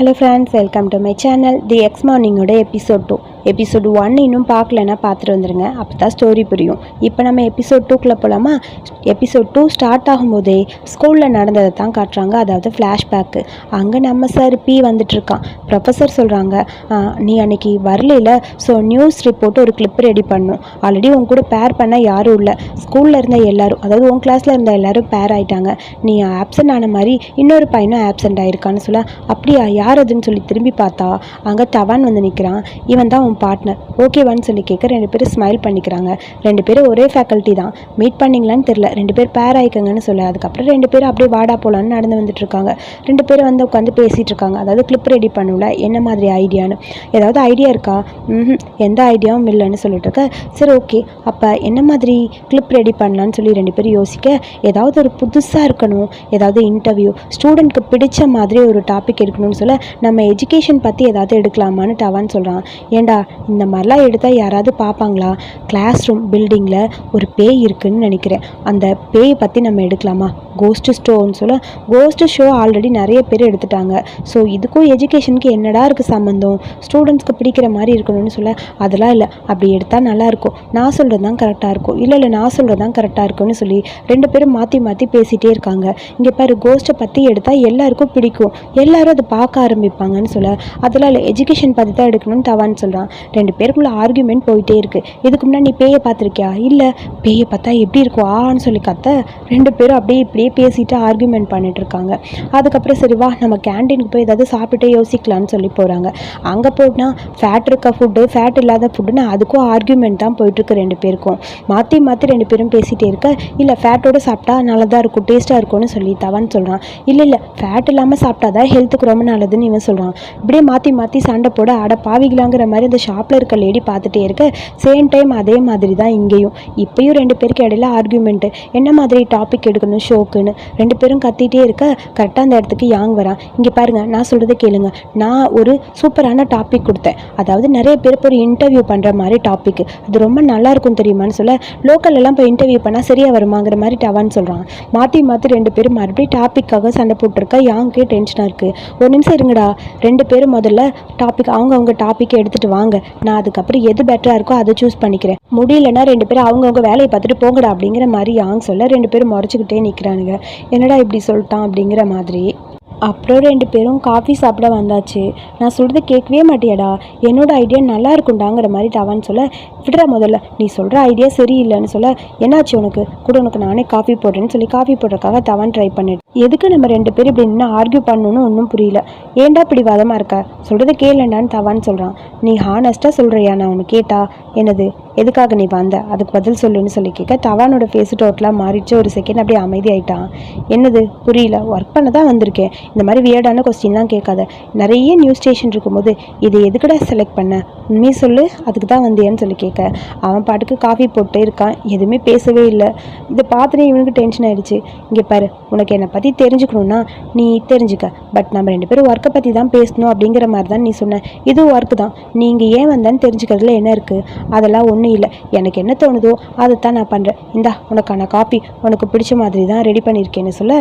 Hello friends welcome to my channel the X மார்னிங்கோட episode two episode one இன்னும் பார்க்கலன்னா பார்த்துட்டு வந்துடுங்க அப்போ தான் ஸ்டோரி புரியும். இப்போ நம்ம எபிசோட் டூக்குள்ளே போகலாமா எபிசோட் டூ ஸ்டார்ட் ஆகும்போதே ஸ்கூலில் நடந்ததை தான் காட்டுறாங்க. அதாவது ஃப்ளாஷ்பேக்கு அங்கே நம்ம சார் பி வந்துட்டுருக்கான் ப்ரொஃபஸர் சொல்கிறாங்க நீ அன்னைக்கு வரலைல? ஸோ நியூஸ் ரிப்போர்ட் ஒரு கிளிப் ரெடி பண்ணும் ஆல்ரெடி உன் கூட பேர் பண்ண யாரும் இல்லை. ஸ்கூலில் இருந்த எல்லாரும் அதாவது உன் கிளாஸில் இருந்த எல்லோரும் பேர் ஆகிட்டாங்க நீ ஆப்சண்ட் ஆன மாதிரி இன்னொரு பையனும் ஆப்சண்ட் ஆயிருக்கான்னு சொல்ல அப்படியா? யார் அதுன்னு சொல்லி திரும்பி பார்த்தா? அங்கே தவான் வந்து நிற்கிறான் இவன் தான் உன் பார்ட்னர் ஓகேவான்னு சொல்லி கேட்க ரெண்டு பேரும் ஸ்மைல் பண்ணிக்கிறாங்க. ரெண்டு பேரும் ஒரே ஃபேக்கல்ட்டி தான். மீட் பண்ணிங்களான்னு தெரில ரெண்டு பேர் பேர் ஆயிக்கங்கன்னு சொல்ல அதுக்கப்புறம் ரெண்டு பேரும் அப்படியே வாடா போலான்னு நடந்து வந்துட்டு இருக்காங்க. ரெண்டு பேரும் வந்து உட்காந்து பேசிகிட்டு இருக்காங்க. அதாவது கிளிப் ரெடி பண்ணல என்ன மாதிரி ஐடியான்னு ஏதாவது ஐடியா இருக்கா? ம் எந்த ஐடியாவும் இல்லைன்னு சொல்லிட்டு இருக்க. சரி ஓகே அப்போ என்ன மாதிரி கிளிப் ரெடி பண்ணலான்னு சொல்லி ரெண்டு பேரும் யோசிக்க ஏதாவது ஒரு புதுசாக இருக்கணும். ஏதாவது இன்டர்வியூ ஸ்டூடெண்ட்க்கு பிடிச்ச மாதிரி ஒரு டாபிக் எடுக்கணும்னு சொல்ல நம்ம எஜுகேஷன் பற்றி ஏதாவது எடுக்கலாமான்னு டவான்னு சொல்கிறான் ஏண்டா இந்த மாதிரிலாம் எடுத்தால் யாராவது பார்ப்பாங்களா? கிளாஸ் ரூம் பில்டிங்கில் ஒரு பேய் இருக்குன்னு நினைக்கிறேன். அந்த பேயை பற்றி நம்ம எடுக்கலாமா? கோஸ்ட் ஸ்டோன்னு சொல்ல கோஸ்ட் ஷோ ஆல்ரெடி நிறைய பேர் எடுத்துட்டாங்க. ஸோ இதுக்கும் எஜுகேஷனுக்கு என்னடா இருக்குது சம்மந்தம் ஸ்டூடெண்ட்ஸ்க்கு பிடிக்கிற மாதிரி இருக்கணும்னு சொல்ல அதெல்லாம் இல்லை. அப்படி எடுத்தால் நல்லாயிருக்கும் நான் சொல்கிறது தான் கரெக்டாக இருக்கும். இல்லை இல்லை நான் சொல்கிறது தான் கரெக்டாக இருக்கும்னு சொல்லி ரெண்டு பேரும் மாற்றி மாற்றி பேசிகிட்டே இருக்காங்க. இங்கே பாரு கோஸ்ட்டை பற்றி எடுத்தால் எல்லாருக்கும் பிடிக்கும். எல்லாரும் அதை பார்க்க ஆரம்பிப்பாங்கன்னு சொல்ல அதெல்லாம் இல்லை. எஜுகேஷன் பற்றி தான் எடுக்கணும்னு தவான்னு சொல்கிறான் ரெண்டு பேருக்குள்ள ஆர்கியூமெண்ட் போயிட்டே இருக்குது இதுக்கு முன்னாடி நீ பேயை பார்த்துருக்கியா? இல்லை. பேயை பார்த்தா எப்படி இருக்கும்? ஆன்னு சொல்லி கத்த ரெண்டு பேரும் அப்படியே இப்படியே பேசிட்டு ஆர்கியூமெண்ட் பண்ணிட்டு இருக்காங்க. அதுக்கப்புறம் சரி வா நம்ம கேண்டீனுக்கு போய் ஏதாவது சாப்பிட்டே யோசிக்கலாம்னு சொல்லி போகிறாங்க அங்கே போனால் ஃபேட் இருக்க ஃபுட்டு ஃபேட் இல்லாத ஃபுட்டுன்னு அதுக்கும் ஆர்கியூமெண்ட் தான் போயிட்டுருக்கு ரெண்டு பேருக்கும். மாற்றி மாற்றி ரெண்டு பேரும் பேசிகிட்டே இருக்க இல்லை ஃபேட்டோடு சாப்பிட்டா நல்லதாக இருக்கும் டேஸ்ட்டாக இருக்கும்னு சொல்லி தவான்னு சொல்கிறான் இல்லை இல்லை. ஃபேட் இல்லாமல் சாப்பிட்டா தான் ஹெல்த்துக்கு ரொம்ப நல்லதுன்னு இவன் சொல்கிறான் இப்படியே மாற்றி மாற்றி சண்டை போட அட பாவிகளாங்கிற மாதிரி அந்த ஷாப்பில் இருக்க லேடி பார்த்துட்டே இருக்க சேம் டைம் அதே மாதிரி தான் இங்கேயும். இப்பயும் ரெண்டு பேருக்கு இடையில ஆர்குமெண்ட்டு என்ன மாதிரி டாபிக் எடுக்கணும் ஷோக்குன்னு ரெண்டு பேரும் கத்திட்டே இருக்க கரெக்டாக அந்த இடத்துக்கு யாங் வரான் இங்கே பாருங்க நான் சொல்கிறத கேளுங்க. நான் ஒரு சூப்பரான டாபிக் கொடுத்தேன். அதாவது நிறைய பேருக்கு ஒரு இன்டர்வியூ பண்ணுற மாதிரி டாபிக் அது ரொம்ப நல்லா இருக்கும் தெரியுமான்னு சொல்ல லோக்கல்லலாம் போய் இன்டர்வியூ பண்ணால் சரியாக வருமாங்கிற மாதிரி டவான்னு சொல்கிறான் மாற்றி மாற்றி ரெண்டு பேரும் மறுபடியும் டாப்பிக்காக சண்டை போட்டிருக்க? யாங்கே டென்ஷனாக இருக்குது ஒரு நிமிஷம் இருங்கடா. ரெண்டு பேரும் முதல்ல டாபிக் அவங்க அவங்க டாப்பிக்கை எடுத்துகிட்டு வாங்க. நான் அதுக்கப்புறம் எது பெட்டராக இருக்கோ அதை சூஸ் பண்ணிக்கிறேன். முடியலன்னா ரெண்டு பேரும் அவங்கவுங்க வேலையை பார்த்துட்டு போங்கடா அப்படிங்கிற மாதிரி யாங் சொல்ல ரெண்டு பேரும் முறைச்சிக்கிட்டே நிற்கிறானுங்க என்னடா இப்படி சொல்லிட்டான் அப்படிங்கிற மாதிரி. அப்புறம் ரெண்டு பேரும் காஃபி சாப்பிட வந்தாச்சு. நான் சொல்கிறது கேட்கவே மாட்டியாடா. என்னோட ஐடியா நல்லா இருக்குண்டாங்கிற மாதிரி டவான்னு சொல்ல விடுற முதல்ல நீ சொல்கிற ஐடியா சரியில்லைன்னு சொல்ல என்னாச்சு உனக்கு? கூட உனக்கு நானே காஃபி போடுறேன்னு சொல்லி காஃபி போடுறதுக்காக தவான் ட்ரை பண்ணிட்டு எதுக்கு நம்ம ரெண்டு பேரும் இப்படி நின்று ஆர்கியூ பண்ணணும்னு ஒன்றும் புரியல. ஏன்டா இப்படி வாதமாக இருக்க? சொல்கிறது கேளண்டான்னு தவான்னு சொல்கிறான் நீ ஹானஸ்ட்டாக சொல்கிறியா நான் உனக்கு கேட்டா? என்னது? எதுக்காக நீ வந்த? அதுக்கு பதில் சொல்லுன்னு சொல்லி கேட்க தவானோட ஃபேஸ் டோட்டலாக மாறிடுச்சு. ஒரு செகண்ட் அப்படியே அமைதியாயிட்டான். என்னது? புரியல. ஒர்க் பண்ண தான் வந்திருக்கேன். இந்த மாதிரி வியர்டான கொஸ்டின்லாம் கேட்காத. நிறைய நியூஸ் ஸ்டேஷன் இருக்கும்போது இது எதுக்குடா செலக்ட் பண்ண? உண்மையை சொல்லு அதுக்கு தான் வந்தியான்னு சொல்லி கேட்க. அவன் பாட்டுக்கு காஃபி போட்டு இருக்கான். எதுவுமே பேசவே இல்லை. இதை பார்த்துனே இவனுக்கு டென்ஷன் ஆகிடுச்சு இங்கே பாரு உனக்கு என்னை பற்றி தெரிஞ்சுக்கணுன்னா நீ தெரிஞ்சுக்க. பட் நம்ம ரெண்டு பேரும் ஒர்க்கை பற்றி தான் பேசணும் அப்படிங்கிற மாதிரி தான் நீ சொன்ன. இதுவும் ஒர்க்கு தான். நீங்கள் ஏன் வந்தேன்னு தெரிஞ்சுக்கிறதுல என்ன இருக்குது அதெல்லாம் ஒன்றும் இல்லை. எனக்கு என்ன தோணுதோ அதை தான் நான் பண்ணுறேன் இந்தா உனக்கான காஃபி உனக்கு பிடிச்ச மாதிரி தான் ரெடி பண்ணியிருக்கேன்னு சொல்ல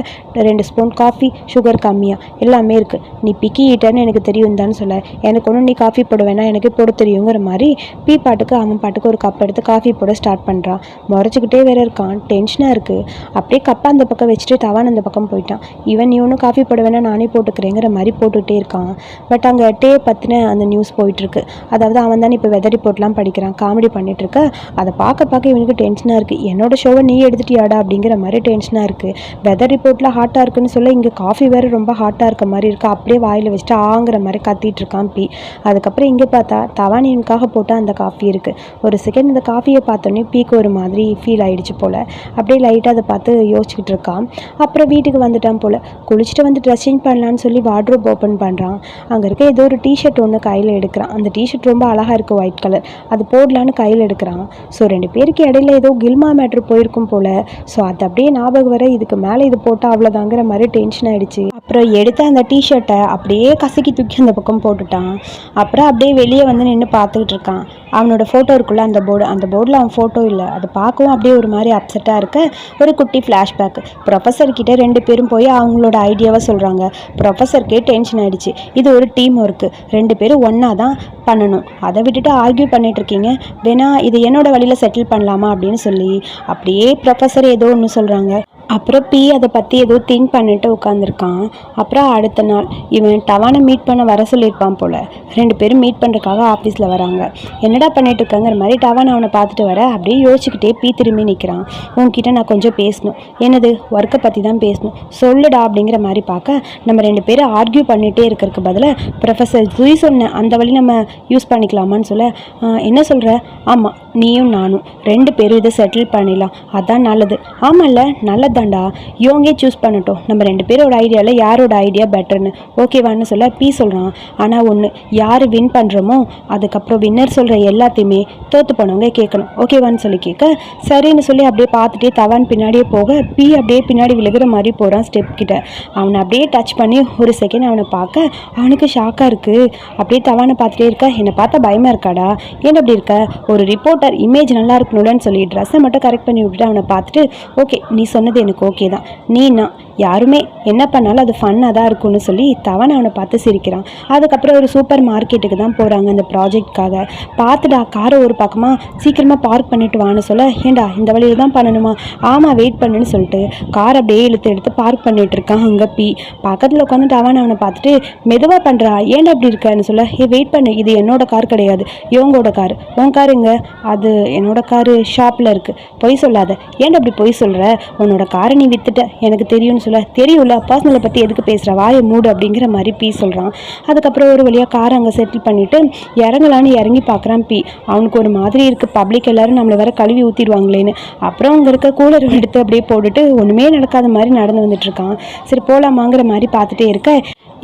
ரெண்டு ஸ்பூன் காஃபி சுகர் கம்மியாக எல்லாமே இருக்குது நீ பிக்கி ஈட்டர்னு எனக்கு தெரியும் தான்னு சொல்ல. எனக்கு ஒன்றும் நீ காஃபி போட வேணாம் எனக்கு போட தெரியுங்கிற மாதிரி பீ பாட்டுக்கு அவன் பாட்டுக்கு ஒரு கப் எடுத்து காஃபி போட ஸ்டார்ட் பண்ணுறான் முறைச்சிக்கிட்டே வேற இருக்கான். டென்ஷனாக இருக்குது அப்படியே கப்பை அந்த பக்கம் வச்சுட்டு தவான் அந்த பக்கம் போயிட்டான். இவன் நீ ஒன்றும் காஃபி போட வேணா நானே போட்டுக்கிறேங்கிற மாதிரி போட்டுக்கிட்டே இருக்கான். பட் அங்கே டே பற்றின அந்த நியூஸ் போயிட்டுருக்கு அதாவது அவன் தான் இப்போ வெதர் ரிப்போர்ட்லாம் படிக்கிறான் காமெடி பண்ணிகிட்ருக்க இருக்க. அதை பார்க்க பார்க்க இவனுக்கு டென்ஷனாக இருக்குது என்னோட ஷோவை நீ எடுத்துட்டியாடா அப்படிங்கிற மாதிரி டென்ஷனாக இருக்குது வெதர் ரிப்போர்ட்டில் ஹாட்டாக இருக்குன்னு சொல்ல இங்கே காஃபி வேறு ரொம்ப ஹாட்டாக இருக்க மாதிரி இருக்குது அப்படியே வாயில் வச்சுட்டு ஆங்கிற மாதிரி கத்திட்டு இருக்கான் பி. அதுக்கப்புறம் இங்கே பார்த்தா தவானியனுக்காக போட்ட அந்த காஃபி இருக்குது ஒரு செகண்ட் இந்த காஃபியை பார்த்தோன்னே பீக்கு ஒரு மாதிரி ஃபீல் ஆயிடுச்சு போல். அப்படியே லைட்டாக அதை பார்த்து யோசிச்சுக்கிட்டு இருக்கான். அப்புறம் வீட்டுக்கு வந்துட்டான் போல். குளிச்சுட்டு வந்து ட்ரெஸ் சேஞ்ச் பண்ணலான்னு சொல்லி வார்ட்ரோப் ஓப்பன் பண்ணுறான் அங்கே இருக்க ஏதோ ஒரு டிஷர்ட் ஒன்று கையில் எடுக்கிறான். அந்த டிஷர்ட் ரொம்ப அழகாக இருக்குது ஒயிட் கலர் அது போடலான்னு கையில் எடுக்கிறான். ஸோ ரெண்டு பேருக்கு இடையில ஏதோ கில்மா மேட்ரு போயிருக்கும் போல். ஸோ அது அப்படியே ஞாபகம் வர இதுக்கு மேலே இது போட்டால் அவ்வளோதாங்கிற மாதிரி டென்ஷன் ஆயிடுச்சு. அப்புறம் அப்புறம் எடுத்த அந்த டிஷர்ட்டை அப்படியே கசக்கி தூக்கி அந்த பக்கம் போட்டுட்டான். அப்புறம் அப்படியே வெளியே வந்து நின்று பார்த்துக்கிட்டு இருக்கான். அவனோட ஃபோட்டோ இருக்குல்ல அந்த போர்டு அந்த போர்டில் அவன் ஃபோட்டோ இல்லை. அதை பார்க்கவும் அப்படியே ஒரு மாதிரி அப்செட்டாக இருக்க. ஒரு குட்டி ஃப்ளாஷ்பேக் ப்ரொஃபஸர் கிட்ட ரெண்டு பேரும் போய் அவங்களோட ஐடியாவை சொல்கிறாங்க ப்ரொஃபஸருக்கே டென்ஷன் ஆகிடுச்சு இது ஒரு டீம் ஒர்க்கு ரெண்டு பேரும் ஒன்றா தான் பண்ணணும். அதை விட்டுட்டு ஆர்கியூ பண்ணிட்டு இருக்கீங்க. வேணா இது என்னோட வழியில் செட்டில் பண்ணலாமா அப்படின்னு சொல்லி அப்படியே ப்ரொஃபஸர் ஏதோ ஒன்று சொல்கிறாங்க அப்புறம் பி அதை பற்றி ஏதோ திங்க் பண்ணிட்டு உட்காந்துருக்கான் அப்புறம் அடுத்த நாள் இவன் டவானை மீட் பண்ண வர சொல்லியிருப்பான் போல். ரெண்டு பேரும் மீட் பண்ணுறதுக்காக ஆஃபீஸில் வராங்க. என்ன என்னடா பண்ணிட்டு இருக்காங்கிற மாதிரி டவான் அவனை பார்த்துட்டு வர அப்படியே யோசிச்சுக்கிட்டே பி திரும்பி நிற்கிறான் உன்கிட்ட நான் கொஞ்சம் பேசணும். என்னது ஒர்க்கை பற்றி தான் பேசணும். சொல்லுடா அப்படிங்கிற மாதிரி பார்க்க நம்ம ரெண்டு பேரும் ஆர்கியூ பண்ணிகிட்டே இருக்கிறதுக்கு பதிலாக ப்ரொஃபஸர் ஜூய் சொன்ன அந்த வழி நம்ம யூஸ் பண்ணிக்கலாமான்னு சொல்ல என்ன சொல்கிற ஆமாம் நீயும் நானும். ரெண்டு பேரும் இதை செட்டில் பண்ணிடலாம். அதான் நல்லது. ஆமாம்ல நல்லதாண்டா இவங்கே சூஸ் பண்ணட்டும். நம்ம ரெண்டு பேரோட ஐடியாவில் யாரோட ஐடியா பெட்டர்னு ஓகேவான்னு சொல்ல பி சொல்கிறான் ஆனால் ஒன்று யார் வின் பண்ணுறோமோ அதுக்கப்புறம் வின்னர் சொல்கிற எல்லாத்தையுமே தோற்று போனவங்க கேட்கணும். ஓகேவான்னு சொல்லி கேட்க சரின்னு சொல்லி அப்படியே பார்த்துட்டே தவான் பின்னாடியே போக பி அப்படியே பின்னாடி விழுகிற மாதிரி போகிறான் ஸ்டெப் கிட்ட. அவனை அப்படியே டச் பண்ணி ஒரு செகண்ட் அவனை பார்க்க அவனுக்கு ஷாக்காக இருக்குது அப்படியே தவானை பார்த்துட்டே இருக்க என்னை பார்த்தா பயமாக இருக்காடா? ஏன் அப்படி இருக்க? ஒரு ரிப்போர்ட்டர் இமேஜ் நல்லா இருக்கணும்லன்னு சொல்லி ட்ரெஸ்ஸை மட்டும் கரெக்ட் பண்ணி விட்டுட்டு அவனை பார்த்துட்டு ஓகே நீ சொன்னது எனக்கு ஓகே தான். நீ நான் யாருமே என்ன பண்ணாலும் அது ஃபன்னாக தான் இருக்கும்னு சொல்லி தவன் அவனை பார்த்து சிரிக்கிறான். அதுக்கப்புறம் ஒரு சூப்பர் மார்க்கெட்டுக்கு தான் போகிறாங்க அந்த ப்ராஜெக்ட்காக பார்த்துடா காரை ஒரு பக்கமாக சீக்கிரமாக பார்க் பண்ணிட்டு வான்னு சொல்ல ஏண்டா இந்த வழியில் தான் பண்ணணுமா? ஆமாம் வெயிட் பண்ணுன்னு சொல்லிட்டு கார் அப்படியே இழுத்து எடுத்து பார்க் பண்ணிட்டு இருக்கான் அங்கே பி பக்கத்தில் உட்காந்துட்டு அவன் அவனை பார்த்துட்டு மெதுவாக பண்ணுறா ஏன்டா அப்படி இருக்கான்னு சொல்ல ஏ வெயிட் பண்ணு இது என்னோட கார் கிடையாது இவங்களோட கார் உன் கார் எங்க? அது என்னோட காரு ஷாப்பில் இருக்குது பொய் சொல்லாத ஏன்டா அப்படி பொய் சொல்கிற உன்னோட காரை நீ வித்துட்ட எனக்கு தெரியும்னு சொல்ல. தெரியும்ல பர்சனலை பற்றி எதுக்கு பேசுகிற வாயை மூடு அப்படிங்கிற மாதிரி பி சொல்கிறான் அதுக்கப்புறம் ஒரு வழியாக காரை அங்கே செட்டில் பண்ணிவிட்டு இறங்கலான்னு இறங்கி பார்க்குறான் பி. அவனுக்கு ஒரு மாதிரி இருக்குது பப்ளிக் எல்லாரும் நம்மளை வேற கழுவி ஊற்றிடுவாங்களேன்னு அப்புறம் அங்கே இருக்க கூலர் எடுத்து அப்படியே போட்டுட்டு ஒன்றுமே நடக்காத மாதிரி நடந்து வந்துட்டு இருக்கான். சரி போகலாமாங்கிற மாதிரி பார்த்துட்டே இருக்க.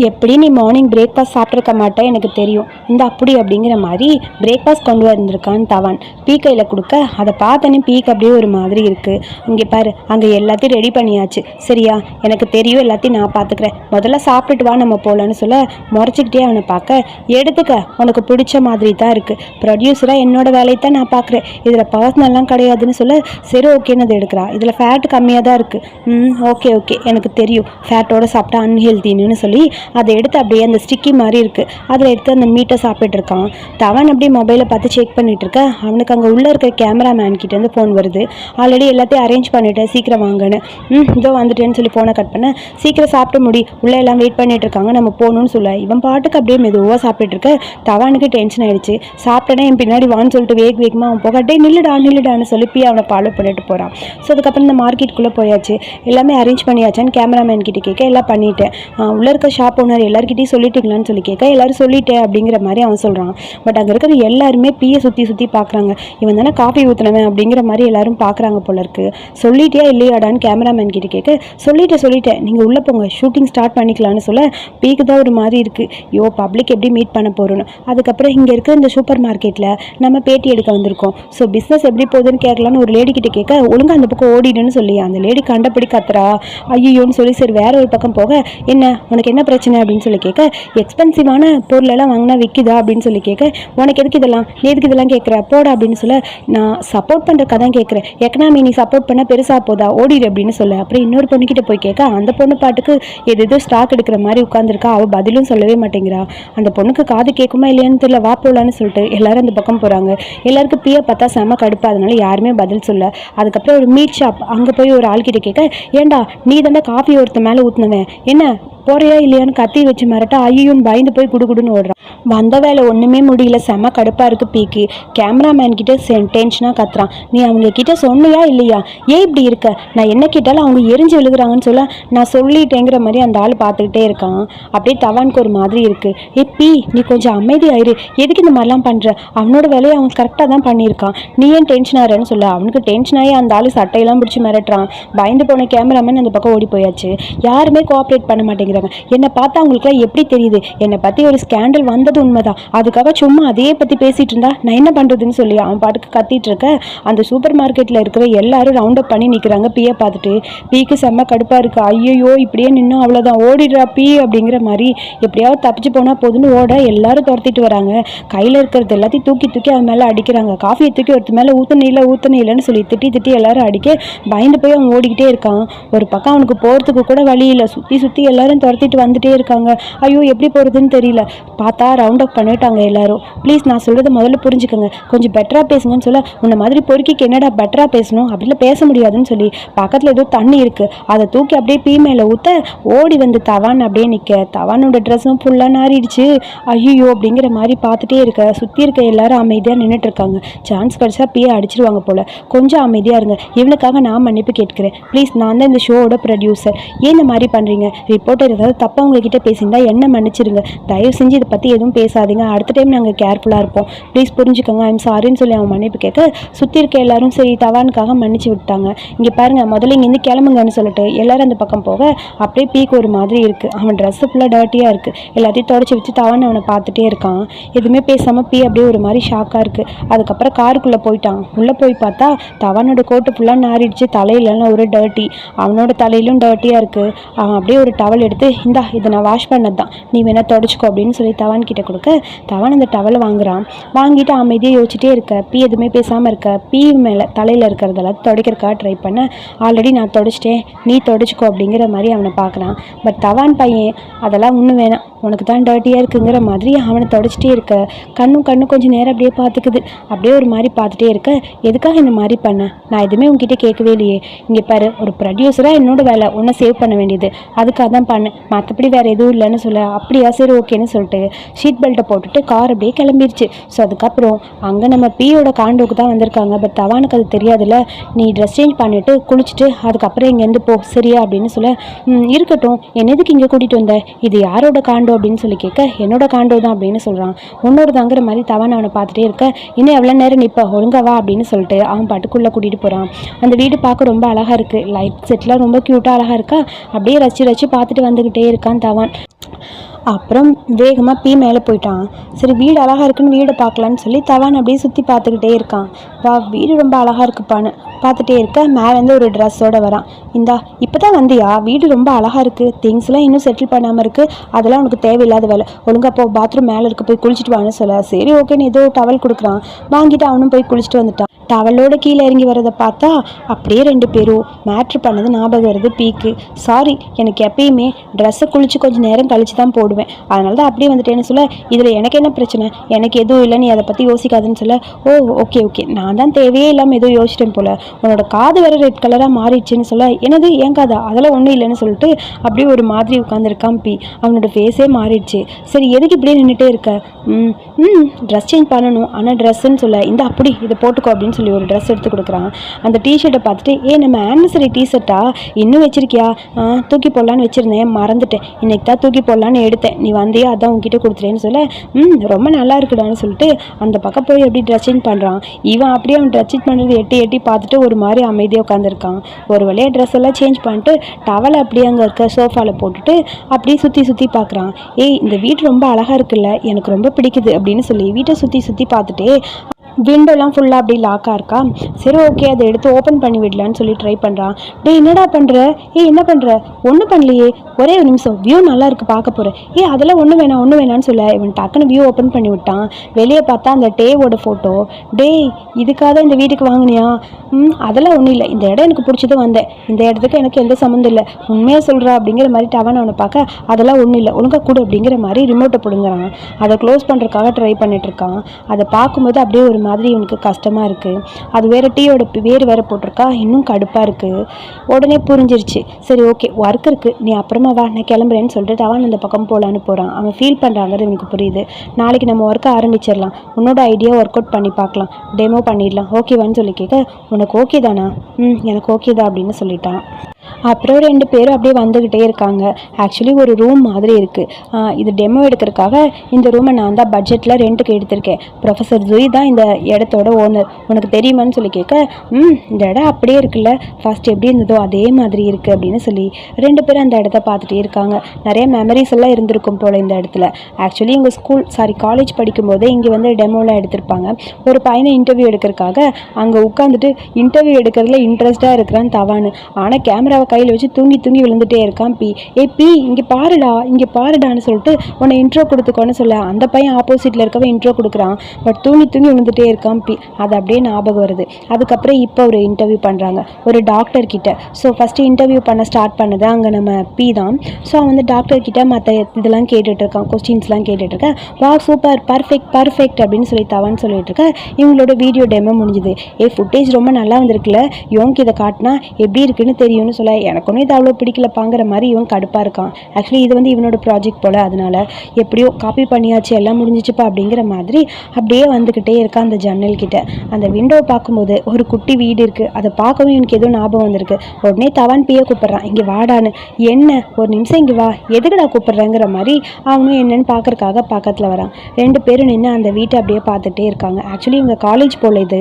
எப்படி நீ மார்னிங் பிரேக்ஃபாஸ்ட் சாப்பிட்ருக்க மாட்டேன் எனக்கு தெரியும். இந்த அப்படி அப்படிங்கிற மாதிரி பிரேக்ஃபாஸ்ட் கொண்டு வந்திருக்கான் தவான். பீ கையில் கொடுக்க அதை பார்த்தோன்னே பீக் அப்படியே ஒரு மாதிரி இருக்குது இங்கே பாரு அங்கே எல்லாத்தையும் ரெடி பண்ணியாச்சு. சரியா? எனக்கு தெரியும் எல்லாத்தையும் நான் பார்த்துக்கிறேன். முதல்ல சாப்பிட்டுட்டு வா நம்ம போகலான்னு சொல்ல முறைச்சிக்கிட்டே அவனை பார்க்க எடுத்துக்க உனக்கு பிடிச்ச மாதிரி தான் இருக்குது ப்ரொடியூசராக என்னோட வேலையை தான் நான் பார்க்குறேன். இதில் பர்சனல்லாம் கிடையாதுன்னு சொல்ல சரி ஓகேன்னு அதை எடுக்கிறா இதில் ஃபேட் கம்மியாக தான் இருக்குது ம் ஓகே ஓகே எனக்கு தெரியும். ஃபேட்டோட சாப்பிட்டா அன்ஹெல்தின்னு சொல்லி அதை எடுத்து அப்படியே அந்த ஸ்டிக்கி மாதிரி இருக்குது அதில் எடுத்து அந்த மீட்டை சாப்பிட்டுருக்கான் தவன் அப்படியே மொபைலை பார்த்து செக் பண்ணிட்டு இருக்க. அவனுக்கு அங்கே உள்ளே இருக்க கேமராமேன் கிட்டேருந்து ஃபோன் வருது. ஆல்ரெடி எல்லாத்தையும் அரேஞ்ச் பண்ணிட்டேன் சீக்கிரம் வாங்கன்னு. ம் இதோ வந்துட்டேன்னு சொல்லி ஃபோனை கட் பண்ண. சீக்கிரம் சாப்பிட்டு முடி. உள்ளே எல்லாம் வெயிட் பண்ணிட்டு இருக்காங்க. நம்ம போகணும்னு சொல்ல. இவன் பாட்டுக்கு அப்படியே மெதுவாக சாப்பிட்டுட்டு இருக்க. தவானுக்கு டென்ஷன் ஆயிடுச்சு. சாப்பிட்டேன்னா என் பின்னாடி வான்னு சொல்லிட்டு வேக வேகமாக அவன் போக டே நில்லுடா நில்லுடான்னு சொல்லி போய் அவனை ஃபாலோ பண்ணிட்டு போகிறான் ஸோ அதுக்கப்புறம் இந்த மார்க்கெட்டுக்குள்ளே போயாச்சு. எல்லாமே அரேஞ்ச் பண்ணியாச்சான்னு கேமராமேன் கிட்ட கேட்க எல்லாம் பண்ணிட்டேன். உள்ளே உள்ள இருக்க ஷாப் ஓனர் எல்லாருக்கிட்டையும் சொல்லிட்டீங்களான்னு சொல்லி கேட்க எல்லாரும் சொல்லிட்டேன் அப்படிங்கிற மாதிரி அவன் சொல்கிறான் பட் அங்கே இருக்கிற எல்லாருமே பீயை சுற்றி சுற்றி பார்க்குறாங்க இவன் தானே காஃபி ஊற்றுனவன் அப்படிங்கிற மாதிரி எல்லாரும் பார்க்குறாங்க போல இருக்கு. சொல்லிட்டியா இல்லையாடான்னு கேமராமேன் கிட்ட கேட்க சொல்லிட்டேன் சொல்லிட்டேன். நீங்கள் உள்ளே போங்க ஷூட்டிங் ஸ்டார்ட் பண்ணிக்கலாம்னு சொல்ல பீக்கு தான் ஒரு மாதிரி இருக்குது யோ பப்ளிக் எப்படி மீட் பண்ண போகிறோன்னு அதுக்கப்புறம் இங்கே இருக்கிற இந்த சூப்பர் மார்க்கெட்டில் நம்ம பேட்டி எடுக்க வந்திருக்கோம். ஸோ பிஸ்னஸ் எப்படி போகுதுன்னு கேட்கலான்னு ஒரு லேடி கிட்ட கேட்க ஒழுங்கா அந்த பக்கம் ஓடிடுன்னு சொல்லி அந்த லேடி கண்டபடி கத்துறா? ஐயோன்னு சொல்லி சரி வேற ஒரு பக்கம் போக. என்ன? உனக்கு என்ன பிரச்சனை? பிரச்சனை அப்படின்னு சொல்லி கேட்க எக்ஸ்பென்சிவான பொருளெல்லாம் வாங்கினா விற்கிதா அப்படின்னு சொல்லி கேட்க உனக்கு எதுக்கு இதெல்லாம்? நீ எதுக்கு இதெல்லாம் கேட்குற? போடா அப்படின்னு சொல்ல நான் சப்போர்ட் பண்ணுறக்கா தான் கேட்குறேன். எக்கனாமி நீ சப்போர்ட் பண்ண பெருசாக போதா? ஓடிடு அப்படின்னு சொல்ல. அப்புறம் இன்னொரு பொண்ணுக்கிட்ட போய் கேட்க அந்த பொண்ணு பாட்டுக்கு எது எதோ ஸ்டாக் எடுக்கிற மாதிரி உட்காந்துருக்கா அவள் பதிலும் சொல்லவே மாட்டேங்கிறா. அந்த பொண்ணுக்கு காது கேட்குமா இல்லையான்னு தெரியல. வா போலான்னு சொல்லிட்டு எல்லாரும் அந்த பக்கம் போகிறாங்க எல்லாருக்கும் பிய பார்த்தா செம கடுப்பு அதனால யாருமே பதில் சொல்ல. அதுக்கப்புறம் ஒரு மீட் ஷாப் அங்கே போய் ஒரு ஆள்கிட்ட கேட்க ஏண்டா நீ தாண்டா காஃபி ஒருத்த மேலே ஊற்றுனவன் என்ன போறியா இல்லையான்னு கத்தி வச்சு மிரட்டா ஐயோன்னு பயந்து போய் குடுகுடுன்னு ஓடுறான். வந்த வேலை ஒன்றுமே முடியல. செம கடுப்பாக இருக்குது பீக்கு. கேமராமேன் கிட்ட செ- டென்ஷனாக கத்துறான். நீ அவங்க கிட்ட சொன்னியா இல்லையா? ஏன் இப்படி இருக்க? நான் என்ன கேட்டாலும் அவங்க எரிஞ்சு விழுகுறாங்கன்னு சொல்ல நான் சொல்லிட்டேங்கிற மாதிரி அந்த ஆள் பார்த்துக்கிட்டே இருக்கான். அப்படியே தவானுக்கு ஒரு மாதிரி இருக்கு. ஏ பி நீ கொஞ்சம் அமைதியாயிரு எதுக்கு இந்த மாதிரிலாம் பண்ணுற அவனோட வேலையை அவன் கரெக்டாக தான் பண்ணியிருக்கான். நீ ஏன் டென்ஷன் ஆகிறேன்னு சொல்ல. அவனுக்கு டென்ஷன் ஆகி அந்த ஆள் சட்டையெல்லாம் பிடிச்சி மிரட்டுறான். பயந்து போன கேமராமேன் அந்த பக்கம் ஓடி போயாச்சு. யாருமே கோஆப்ரேட் பண்ண மாட்டேங்கிறாங்க. அப்படிங்கிறாங்க என்னை பார்த்தா அவங்களுக்குலாம் எப்படி தெரியுது? என்னை பற்றி ஒரு ஸ்கேண்டல் வந்தது உண்மைதான். அதுக்காக சும்மா அதே பற்றி பேசிகிட்டு இருந்தா நான் என்ன பண்ணுறதுன்னு சொல்லி அவன் பாட்டுக்கு கத்திட்டு இருக்க. அந்த சூப்பர் மார்க்கெட்டில் இருக்கிற எல்லாரும் ரவுண்ட் அப் பண்ணி நிற்கிறாங்க பீயை பார்த்துட்டு. பீக்கு செம்ம கடுப்பாக இருக்கு. ஐயோ இப்படியே நின்று அவ்வளோதான் ஓடிடுறா பீ அப்படிங்கிற மாதிரி. எப்படியாவது தப்பிச்சு போனால் போதுன்னு ஓட எல்லாரும் துரத்திட்டு வராங்க. கையில் இருக்கிறது எல்லாத்தையும் தூக்கி தூக்கி அவன் மேலே அடிக்கிறாங்க. காஃபியை தூக்கி ஒருத்த மேலே ஊற்றணும் இல்லை ஊற்றணும் இல்லைன்னு சொல்லி திட்டி திட்டி எல்லாரும் அடிக்க பயந்து போய் அவன் ஓடிக்கிட்டே இருக்கான். ஒரு பக்கம் அவனுக்கு போகிறதுக்கு கூட வழி இல்லை. சுற்றி சுற்றி எல்லாரும் துரத்திட்டு வந்துட்டே இருக்காங்க. ஐயோ எப்படி போகிறதுன்னு தெரியல. பார்த்தா ரவுண்ட் அப் பண்ணிட்டாங்க எல்லாரும். ப்ளீஸ் நான் சொல்கிறத முதல்ல புரிஞ்சுக்கோங்க. கொஞ்சம் பெட்டராக பேசுங்கன்னு சொல்ல உன்னை மாதிரி பொறுக்கிக்கு என்னடா பெட்டராக பேசணும்? அப்படிலாம் பேச முடியாதுன்னு சொல்லி பக்கத்தில் ஏதோ தண்ணி இருக்குது அதை தூக்கி அப்படியே பீ மேலே ஊற்ற ஓடி வந்து தவான் அப்படியே நிற்க தவானோட ட்ரெஸ்ஸும் ஃபுல்லாக நாறிடுச்சு. ஐயோ அப்படிங்கிற மாதிரி பார்த்துட்டே இருக்க. சுற்றி இருக்க எல்லாரும் அமைதியாக நின்றுட்டு இருக்காங்க. சான்ஸ் கிடச்சா பீயை அடிச்சிருவாங்க போல். கொஞ்சம் அமைதியாக இருங்க. இவனுக்காக நான் மன்னிப்பு கேட்கிறேன் ப்ளீஸ் நான் தான் இந்த ஷோவோட ப்ரொடியூசர் ஏன் இந்த மாதிரி பண்ணுறீங்க ரிப்போர்ட்டர் ஏதாவது தப்பாக உங்ககிட்ட பேசியிருந்தா என்ன மன்னிச்சிருங்க தயவு செஞ்சு இதை பற்றி எதுவும் பேசாதீங்க. அடுத்த டைம் நாங்கள் கேர்ஃபுல்லாக இருப்போம். ப்ளீஸ் புரிஞ்சுக்கோங்க. ஐம் சாரின்னு சொல்லி அவன் மன்னிப்பு கேட்க சுற்றி இருக்க எல்லாரும் சரி தவானுக்காக மன்னிச்சு விட்டாங்க. இங்கே பாருங்கள் முதல்ல இங்கேருந்து கிளம்புங்கன்னு சொல்லிட்டு எல்லாரும் அந்த பக்கம் போக அப்படியே பீக் ஒரு மாதிரி இருக்குது அவன் ட்ரெஸ்ஸு ஃபுல்லாக டர்ட்டியாக இருக்குது எல்லாத்தையும் தொடச்சி வச்சு தவான் அவனை பார்த்துட்டே இருக்கான். எதுவுமே பேசாமல் பீ அப்படியே ஒரு மாதிரி ஷாக்காக இருக்குது அதுக்கப்புறம் காருக்குள்ளே போயிட்டான். உள்ளே போய் பார்த்தா தவானோட கோட்டு ஃபுல்லாக நாறிடுச்சு. தலையிலலாம் ஒரு டர்ட்டி அவனோட தலையிலும் டர்ட்டியாக இருக்குது அவன் அப்படியே ஒரு டவல் எடுத்து இந்தா இதை நான் வாஷ் பண்ணது தான் நீ வேணால் தொடச்சிக்கோ அப்படின்னு சொல்லி தவான் கிட்ட கொடுக்க தவான் அந்த டவலை வாங்குறான். வாங்கிட்டு அமைதியாக யோசிச்சிட்டே இருக்க. பீ எதுவுமே பேசாமல் இருக்க. பீ மேலே தலையில் இருக்கிறதெல்லாம் துடைக்கிறக்காக ட்ரை பண்ண. ஆல்ரெடி நான் தொடச்சிட்டேன். நீ தொடச்சிக்கோ அப்படிங்கிற மாதிரி அவனை பார்க்குறான். பட் தவான் பையன் அதெல்லாம் ஒன்றும் வேணாம். உனக்கு தான் டர்ட்டியாக இருக்குங்கிற மாதிரி அவனை தொடச்சிட்டே இருக்க. கண்ணும் கண்ணும் கொஞ்சம் நேரம் அப்படியே பார்த்துக்குது. அப்படியே ஒரு மாதிரி பார்த்துட்டே இருக்க. எதுக்காக இந்த மாதிரி பண்ண? நான் எதுவுமே உங்ககிட்ட கேட்கவே இல்லையே. இங்கே பாரு ஒரு ப்ரொடியூசராக என்னோட வேலை. ஒன்றை சேவ் பண்ண வேண்டியது. அதுக்காக தான் பண்ணேன். மற்றபடி வேறு எதுவும் இல்லைன்னு சொல்ல. அப்படியா? சரி ஓகேன்னு சொல்லிட்டு ஷீட் பெல்ட்டை போட்டுட்டு கார் அப்படியே கிளம்பிருச்சு. ஸோ அதுக்கப்புறம் அங்கே நம்ம பியோட காண்டோக்கு தான் வந்திருக்காங்க. பட் தவானுக்கு அது தெரியாதுல்ல. நீ ட்ரெஸ் சேஞ்ச் பண்ணிவிட்டு குளிச்சுட்டு அதுக்கப்புறம் இங்கேருந்து போ. சரியா? அப்படின்னு சொல்ல. இருக்கட்டும். என்னதுக்கு இங்கே கூட்டிகிட்டு வந்த? இது யாரோட காண்டோ அப்படின்னு சொல்லி கேட்க என்னோட காண்டோ தான் அப்படின்னு சொல்கிறான் உன்னோட தாங்கிற மாதிரி தவான் அவனை பார்த்துட்டே இருக்க. இன்னும் எவ்வளோ நேரம் நிற்ப ஒழுங்கா வா அப்படின்னு சொல்லிட்டு அவன் பாட்டுக்குள்ளே கூட்டிகிட்டு போகிறான் அந்த வீடு பார்க்க ரொம்ப அழகாக இருக்குது லைட் செட்லாம் ரொம்ப க்யூட்டாக அழகாக இருக்கா? அப்படியே ரசிச்சு ரசிச்சு பார்த்துட்டு வந்து வந்துக்கிட்டே இருக்கான் தவான். அப்புறம் வேகமாக பீ மேலே போயிட்டான். சரி வீடு அழகாக இருக்குன்னு வீடை பார்க்கலான்னு சொல்லி தவான் அப்படியே சுற்றி பார்த்துக்கிட்டே இருக்கான். வா வீடு ரொம்ப அழகாக இருக்குப்பான்னு பார்த்துட்டே இருக்க மேலேருந்து ஒரு ட்ரெஸ்ஸோட வரான். இந்தா இப்போ தான் வந்தியா? வீடு ரொம்ப அழகாக இருக்குது திங்ஸ்லாம் இன்னும் செட்டில் பண்ணாமல் இருக்குது அதெல்லாம் உனக்கு தேவையில்லாத வேலை. ஒழுங்காக போ பாத்ரூம் மேலே இருக்க போய் குளிச்சுட்டு வான்னு சொல்ல. சரி ஓகேன்னு ஏதோ டவல் கொடுக்குறான். வாங்கிட்டு அவனும் போய் குளிச்சுட்டு வந்துட்டான். டவலோட கீழே இறங்கி வரதை பார்த்தா அப்படியே ரெண்டு பேரும் மேட்ரு பண்ணது ஞாபகம் வருது பீக்கு. சாரி எனக்கு எப்பயுமே ட்ரெஸ்ஸை குளிச்சு கொஞ்சம் நேரம் கழிச்சு தான் போடுவேன். அதனால தான் அப்படியே வந்துட்டேன்னு சொல்ல இதில் எனக்கு என்ன பிரச்சனை? எனக்கு எதுவும் இல்லை நீ அதை பற்றி யோசிக்காதுன்னு சொல்ல. ஓ ஓகே ஓகே நான் தான் தேவையே இல்லாமல் எதுவும் யோசிச்சிட்டேன் போல. உன்னோட காது வேறு ரெட் கலராக மாறிடுச்சுன்னு சொல்ல எனது ஏன் காதா? அதெல்லாம் ஒன்றும் இல்லைன்னு சொல்லிட்டு அப்படியே ஒரு மாதிரி உட்காந்துருக்கான் பி. அவனோட ஃபேஸே மாறிடுச்சு. சரி எதுக்கு இப்படியே நின்றுட்டே இருக்க? ம் ம் ட்ரெஸ் சேஞ்ச் பண்ணணும். ஆனால் ட்ரெஸ்ஸுன்னு சொல்ல இந்த அப்படி இதை போட்டுக்கோ அப்படின்னு சொல்லி ஒரு ட்ரெஸ் எடுத்து கொடுக்குறான். அந்த டிஷர்ட்டை பார்த்துட்டு ஏ நம்ம ஆனிவர்சரி டிஷர்ட்டா இன்னும் வச்சிருக்கியா? ஆ தூக்கி போடலான்னு வச்சுருந்தேன். மறந்துட்டேன். இன்னைக்கு தான் தூக்கி போடலான்னு எடுத்தேன். நீ வந்தியா? அதான் உங்ககிட்ட கொடுத்துட்டேன்னு சொல்ல ம் ரொம்ப நல்லா இருக்குடான்னு சொல்லிட்டு அந்த பக்கம் போய் எப்படி ட்ரெஸ் சேஞ்ச் பண்ணுறான் இவன் அப்படியே அவன் ட்ரெஸ் சேஞ்ச் பண்ணுறது எட்டி எட்டி பார்த்துட்டு ஒரு மாதிரி அமைதியாக உட்காந்துருக்கான் ஒரு வழியாக ட்ரெஸ் எல்லாம் சேஞ்ச் பண்ணிட்டு டவலை அப்படியே அங்கே இருக்க சோஃபாவில் போட்டுட்டு அப்படியே சுற்றி சுற்றி பார்க்குறான். ஏய் இந்த வீடு ரொம்ப அழகாக இருக்குல்ல? எனக்கு ரொம்ப பிடிக்குது அப்படின்னு சொல்லி வீட்டை சுற்றி சுற்றி பார்த்துட்டே விண்டோலாம் ஃபுல்லாக அப்படியே லாக்காக இருக்கா? சரி ஓகே அதை எடுத்து ஓப்பன் பண்ணி விடலான்னு சொல்லி ட்ரை பண்ணுறான் டேய் என்னடா பண்ணுற ஏ என்ன பண்ணுற ஒன்றும் பண்ணலையே. ஒரே ஒரு நிமிஷம் வியூ நல்லா இருக்கு பார்க்க போகிறேன் ஏ அதெல்லாம் ஒன்றும் வேணாம் ஒன்றும் வேணான்னு சொல்ல. இவன் டக்குன்னு வியூ ஓப்பன் பண்ணி விட்டான். வெளியே பார்த்தா அந்த டேவோட ஃபோட்டோ டேய் இதுக்காக தான் இந்த வீட்டுக்கு வாங்கினியா? ம் அதெல்லாம் ஒன்றும் இல்லை. இந்த இடம் எனக்கு பிடிச்சது வந்தேன் இந்த இடத்துக்கு எனக்கு எந்த சம்மந்தம் இல்லை. உண்மையாக சொல்கிறா அப்படிங்கிற மாதிரி டவன் அவனை பார்க்க அதெல்லாம் ஒன்றும் இல்லை. ஒழுங்காக கூடு அப்படிங்கிற மாதிரி ரிமோட்டை பிடுங்குறான். அதை க்ளோஸ் பண்ணுறதுக்காக ட்ரை பண்ணிட்டு இருக்கான். அதை பார்க்கும்போது அப்படியே ஒரு மாதிரி இவனுக்கு கஷ்டமாக இருக்குது அது வேறு டீயோட வேர் வேறு போட்டிருக்கா. இன்னும் கடுப்பாக இருக்குது உடனே புரிஞ்சிருச்சு. சரி ஓகே ஒர்க் இருக்குது நீ அப்புறமா வா நான் கிளம்புறேன்னு சொல்லிட்டு அவன் அந்த பக்கம் போகலான்னு போகிறான் அவன் ஃபீல் பண்ணுறாங்கிறது எனக்கு புரியுது. நாளைக்கு நம்ம ஒர்க்கை ஆரம்பிச்சிடலாம். உன்னோட ஐடியா ஒர்க் அவுட் பண்ணி பார்க்கலாம். டெமோ பண்ணிடலாம். ஓகேவான்னு சொல்லி கேட்க உனக்கு ஓகே தானா? ம் எனக்கு ஓகே தான் அப்படின்னு சொல்லிட்டான். அப்புறம் ரெண்டு பேரும் அப்படியே வந்துக்கிட்டே இருக்காங்க. ஆக்சுவலி ஒரு ரூம் மாதிரி இருக்குது இது டெமோ எடுக்கிறதுக்காக இந்த ரூமை நான் தான் பட்ஜெட்டில் ரெண்ட்டுக்கு எடுத்திருக்கேன். ப்ரொஃபஸர் ஜுய் தான் இந்த இடத்தோட ஓனர் உனக்கு தெரியுமான்னு சொல்லி கேட்க ம் இந்த இடம் அப்படியே இருக்குல்ல. ஃபர்ஸ்ட் எப்படி இருந்ததோ அதே மாதிரி இருக்குது அப்படின்னு சொல்லி ரெண்டு பேரும் அந்த இடத்த பார்த்துட்டே இருக்காங்க. நிறைய மெமரிஸ் எல்லாம் இருந்திருக்கும் போல் இந்த இடத்துல. ஆக்சுவலி இங்கே ஸ்கூல் சாரி காலேஜ் படிக்கும்போதே இங்கே வந்து டெமோலாம் எடுத்திருப்பாங்க. ஒரு பையனை இன்டர்வியூ எடுக்கிறதுக்காக அங்கே உட்காந்துட்டு இன்டர்வியூ எடுக்கிறதுல இன்ட்ரெஸ்ட்டாக இருக்கிறான் தவானு ஆனால் கேமரா கேமராவை கையில் வச்சு தூங்கி தூங்கி விழுந்துட்டே இருக்கான் பி. ஏ பி இங்கே பாருடா இங்கே பாருடான்னு சொல்லிட்டு உன்னை இன்ட்ரோ கொடுத்துக்கோன்னு சொல்ல அந்த பையன் ஆப்போசிட்டில் இருக்கவன் இன்ட்ரோ கொடுக்குறான். பட் தூங்கி தூங்கி விழுந்துட்டே இருக்கான் பி. அது அப்படியே ஞாபகம் வருது. அதுக்கப்புறம் இப்போ ஒரு இன்டர்வியூ பண்ணுறாங்க ஒரு டாக்டர் கிட்ட. ஸோ ஃபஸ்ட்டு இன்டர்வியூ பண்ண ஸ்டார்ட் பண்ணது அங்கே நம்ம பி தான். ஸோ அவன் வந்து டாக்டர் கிட்ட மற்ற இதெல்லாம் கேட்டுட்டு இருக்கான் கொஸ்டின்ஸ்லாம் கேட்டுட்டு இருக்கேன் வா சூப்பர் பர்ஃபெக்ட் பர்ஃபெக்ட் அப்படின்னு சொல்லி தவான்னு சொல்லிட்டு இருக்கேன் இவங்களோட வீடியோ டெமோ முடிஞ்சுது. ஏ ஃபுட்டேஜ் ரொம்ப நல்லா வந்திருக்குல்ல யோங்க இதை காட்டினா எப்படி இருக்குன்னு தெரியும்னு சொல்லி எனக்கு ஒன்றும் இது அவ்வளோ பிடிக்கலப்பாங்கிற மாதிரி இவன் கடுப்பாக இருக்கான். ஆக்சுவலி இது வந்து இவனோட ப்ராஜெக்ட் போல் அதனால எப்படியோ காப்பி பண்ணியாச்சு எல்லாம் முடிஞ்சிச்சுப்பா அப்படிங்கிற மாதிரி அப்படியே வந்துக்கிட்டே இருக்கான் அந்த ஜன்னல்கிட்ட அந்த விண்டோ பார்க்கும்போது ஒரு குட்டி வீடு இருக்குது அதை பார்க்கவும் இவனுக்கு ஏதோ ஞாபகம் வந்திருக்கு. உடனே தவான் பிய கூப்பிட்றான். இங்கே வாடான்னு. என்ன? ஒரு நிமிஷம் இங்கே வா. எதுக்குடா கூப்பிட்றேங்கிற மாதிரி அவனும் என்னன்னு பார்க்கறக்காக பக்கத்தில் வரான். ரெண்டு பேரும் நின்று அந்த வீட்டை அப்படியே பார்த்துட்டே இருக்காங்க. ஆக்சுவலி இவங்க காலேஜ் போல இது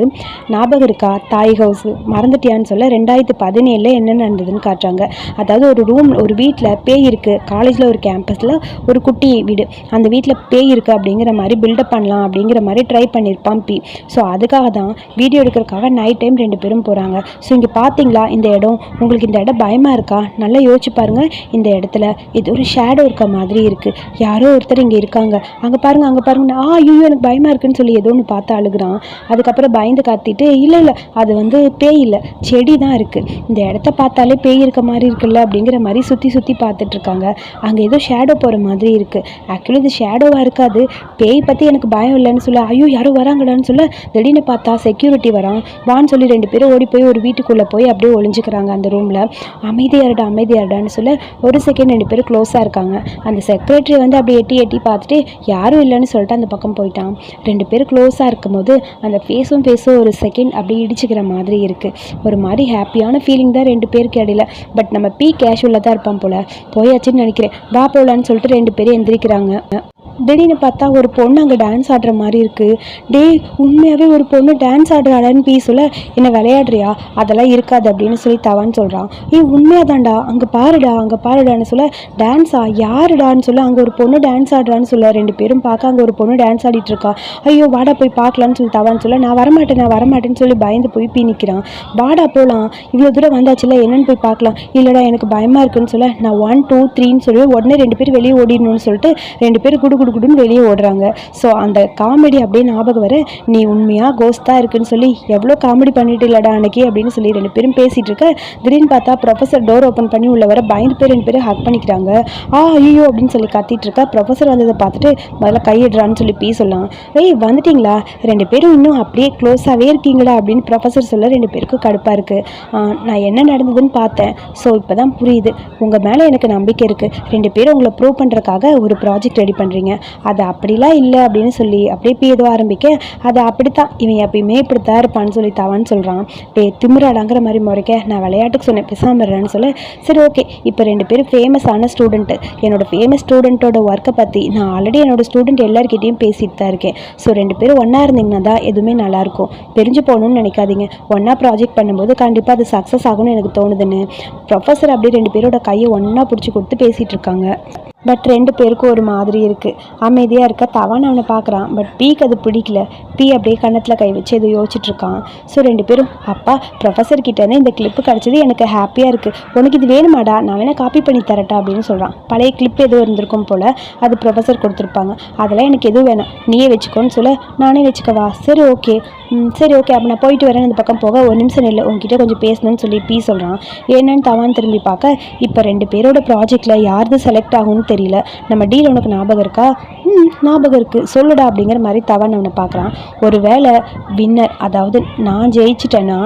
ஞாபகம் இருக்கா? தாய் ஹவுஸ் மறந்துட்டியான்னு சொல்ல ரெண்டாயிரத்து பதினேழில் என்ன அப்படின்னு காட்டுறாங்க. அதாவது ஒரு ரூம் ஒரு வீட்டில் பேய் இருக்குது காலேஜில் ஒரு கேம்பஸில் ஒரு குட்டி வீடு. அந்த வீட்டில் பேய் இருக்குது அப்படிங்கிற மாதிரி பில்டப் பண்ணலாம் அப்படிங்கிற மாதிரி ட்ரை பண்ணியிருப்பான் பி. ஸோ அதுக்காக தான் வீடியோ எடுக்கிறதுக்காக நைட் டைம் ரெண்டு பேரும் போகிறாங்க ஸோ இங்கே பார்த்தீங்களா இந்த இடம்? உங்களுக்கு இந்த இடம் பயமாக இருக்கா? நல்லா யோசிச்சு பாருங்கள் இந்த இடத்துல இது ஒரு ஷேடோ இருக்க மாதிரி இருக்குது யாரோ ஒருத்தர் இங்கே இருக்காங்க. அங்கே பாருங்க அங்கே பாருங்க. ஆ ஐயோ எனக்கு பயமாக இருக்குன்னு சொல்லி ஏதோ ஒன்று பார்த்து அழுகுறான். அதுக்கப்புறம் பயந்து காத்திட்டு இல்லை இல்லை அது வந்து பேய் இல்லை. செடி தான் இருக்குது இந்த இடத்த பார்த்தாலே பேய் இருக்க மாதிரி இருக்குல்ல அப்படிங்கிற மாதிரி சுற்றி சுற்றி பார்த்துட்டு இருக்காங்க. அங்கே ஏதோ ஷேடோ போகிற மாதிரி இருக்குது ஆக்சுவலி இது ஷேடோவாக இருக்காது. பேய் பற்றி எனக்கு பயம் இல்லைன்னு சொல்ல ஐயோ யாரோ வராங்கடான்னு சொல்ல திடீர்னு பார்த்தா செக்யூரிட்டி வரான். வான்னு சொல்லி ரெண்டு பேரும் ஓடி போய் ஒரு வீட்டுக்குள்ளே போய் அப்படியே ஒளிஞ்சுக்கிறாங்க அந்த ரூமில் அமைதியாருடா அமைதியாருடான்னு சொல்ல ஒரு செகண்ட் ரெண்டு பேரும் க்ளோஸாக இருக்காங்க. அந்த செக்ரட்டரி வந்து அப்படியே எட்டி எட்டி பார்த்துட்டு யாரும் இல்லைன்னு சொல்லிட்டு அந்த பக்கம் போயிட்டான். ரெண்டு பேரும் க்ளோஸாக இருக்கும்போது அந்த ஃபேஸும் ஃபேஸும் ஒரு செகண்ட் அப்படியே இடிச்சுக்கிற மாதிரி இருக்குது ஒரு மாதிரி ஹாப்பியான ஃபீலிங் தான் ரெண்டு பேருக்கு அடியில். பட் நம்ம பி கேஷுவலாக தான் இருப்பான் போல். போயாச்சுன்னு நினைக்கிறேன். வா போகலான்னு சொல்லிட்டு ரெண்டு பேரும் எந்திரிக்கிறாங்க. திடீர்னு பார்த்தா ஒரு பொண்ணு அங்கே டான்ஸ் ஆடுற மாதிரி இருக்குது டேய் உண்மையாகவே ஒரு பொண்ணு டான்ஸ் ஆடுறாடான்னு பீ சொல்ல என்ன விளையாடுறியா? அதெல்லாம் இருக்காது அப்படின்னு சொல்லி தவான்னு சொல்கிறான் ஏய் உண்மையாதான்டா. அங்கே பாருடா அங்கே பாருடான்னு சொல்ல டான்ஸா யாருடான்னு சொல்ல அங்கே ஒரு பொண்ணு டான்ஸ் ஆடுறான்னு சொல்ல ரெண்டு பேரும் பார்க்க அங்கே ஒரு பொண்ணு டான்ஸ் ஆடிட்டு இருக்கா. ஐயோ வாடா போய் பார்க்கலான்னு சொல்லி தவான்னு சொல்ல நான் வரமாட்டேன் நான் வரமாட்டேன்னு சொல்லி பயந்து போய் பீ நிற்கிறான் வாடா போகலாம் இவ்வளோ தூரம் வந்தாச்சுல என்னன்னு போய் பார்க்கலாம். இல்லைடா எனக்கு பயமாக இருக்குன்னு சொல்ல நான் ஒன் டூ த்ரீன்னு சொல்லி உடனே ரெண்டு பேரும் வெளியே ஓடிடணும்னு சொல்லிட்டு ரெண்டு பேரும் குடு குடு குடுன்னு வெளியே ஓடுறாங்க. ஸோ அந்த காமெடி அப்படியே ஞாபகம் வர நீ உண்மையாக கோஸ்தாக இருக்குன்னு சொல்லி எவ்வளோ காமெடி பண்ணிட்டு இல்லடா அன்னைக்கு? அப்படின்னு சொல்லி ரெண்டு பேரும் பேசிகிட்டு இருக்க திடீர்னு பார்த்தா ப்ரொஃபஸர் டோர் ஓப்பன் பண்ணி உள்ள வர பயந்து பேர் ரெண்டு பேரும் ஹக் பண்ணிக்கிறாங்க. ஆ ஐயோ அப்படின்னு சொல்லி கத்திட்டு இருக்கா ப்ரொஃபஸர் வந்ததை பார்த்துட்டு முதல்ல கையிடுறான்னு சொல்லி பீ சொல்லலாம் ஏய் வந்துட்டீங்களா? ரெண்டு பேரும் இன்னும் அப்படியே க்ளோஸாகவே இருக்கீங்களா? அப்படின்னு ப்ரொஃபஸர் சொல்ல ரெண்டு பேருக்கும் கடுப்பாக இருக்குது நான் என்ன நடந்ததுன்னு பார்த்தேன். ஸோ இப்போ தான் புரியுது. உங்கள் மேலே எனக்கு நம்பிக்கை இருக்குது ரெண்டு பேரும் உங்களை ப்ரூவ் பண்ணுறதுக்காக ஒரு ப்ராஜெக்ட் ரெடி பண்ணுறீங்க அது அப்படிலாம் இல்லை அப்படின்னு சொல்லி அப்படியே பீ ஆரம்பிக்க அது அப்படித்தான். இவன் எப்பயுமே இப்படித்தான் இருப்பான்னு சொல்லி தவான்னு சொல்கிறான் டே திமிராடாங்கிற மாதிரி முறைக்க நான் விளையாட்டுக்கு சொன்னேன் பேசாமறேன்னு சொல்ல. சரி ஓகே. இப்போ ரெண்டு பேரும் ஃபேமஸான ஸ்டூடெண்ட்டு என்னோட ஃபேமஸ் ஸ்டூடெண்ட்டோட ஒர்க்கை பற்றி நான் ஆல்ரெடி என்னோட ஸ்டூடெண்ட் எல்லாருக்கிட்டையும் பேசிட்டு தான் இருக்கேன். ஸோ ரெண்டு பேரும் ஒன்றா இருந்தீங்கன்னா தான் எதுவுமே நல்லாயிருக்கும் தெரிஞ்சு போகணும்னு நினைக்காதீங்க. ஒன்றா ப்ராஜெக்ட் பண்ணும்போது கண்டிப்பாக அது சக்ஸஸ் ஆகும்னு எனக்கு தோணுதுன்னு. ப்ரொஃபஸர் அப்படியே ரெண்டு பேரோட கையை ஒன்றா பிடிச்சி கொடுத்து பேசிகிட்டு இருக்காங்க. பட் ரெண்டு பேருக்கும் ஒரு மாதிரி இருக்குது அமைதியாக இருக்க தவான் அவனை பார்க்குறான். பட் பீக்கு அது பிடிக்கல. பீ அப்படியே கன்னத்தில் கை வச்சு எதோ யோசிச்சுட்டு இருக்கான். ஸோ ரெண்டு பேரும் அப்பா ப்ரொஃபஸர் கிட்டேருந்து இந்த கிளிப்பு கிடச்சது எனக்கு ஹாப்பியாக இருக்குது உனக்கு இது வேணுமாடா? நான் வேணால் காப்பி பண்ணி தரட்டா? அப்படின்னு சொல்கிறான் பழைய கிளிப் எதுவும் இருந்திருக்கும் போல் அது ப்ரொஃபஸர் கொடுத்துருப்பாங்க. அதெல்லாம் எனக்கு எதுவும் வேணாம். நீயே வச்சுக்கோன்னு சொல்ல. நானே வச்சுக்கவா? சரி ஓகே ம் சரி ஓகே அப்போ நான் போயிட்டு வரேன். இந்த பக்கம் போக ஒரு நிமிஷம் இல்லை உங்ககிட்ட கொஞ்சம் பேசணும்னு சொல்லி பீ சொல்கிறான் என்னன்னு தவான் திரும்பி பார்க்க இப்போ ரெண்டு பேரோட ப்ராஜெக்டில் யாருது செலக்ட் ஆகும்னு தெரியல. நம்ம டீல் உனக்கு ஞாபகம் இருக்கா? ம் ஞாபகம் இருக்குது சொல்லுடா அப்படிங்கிற மாதிரி தவன் அவனை பார்க்குறான். ஒரு வேளை வின்னர் அதாவது நான் ஜெயிச்சிட்டேன்னா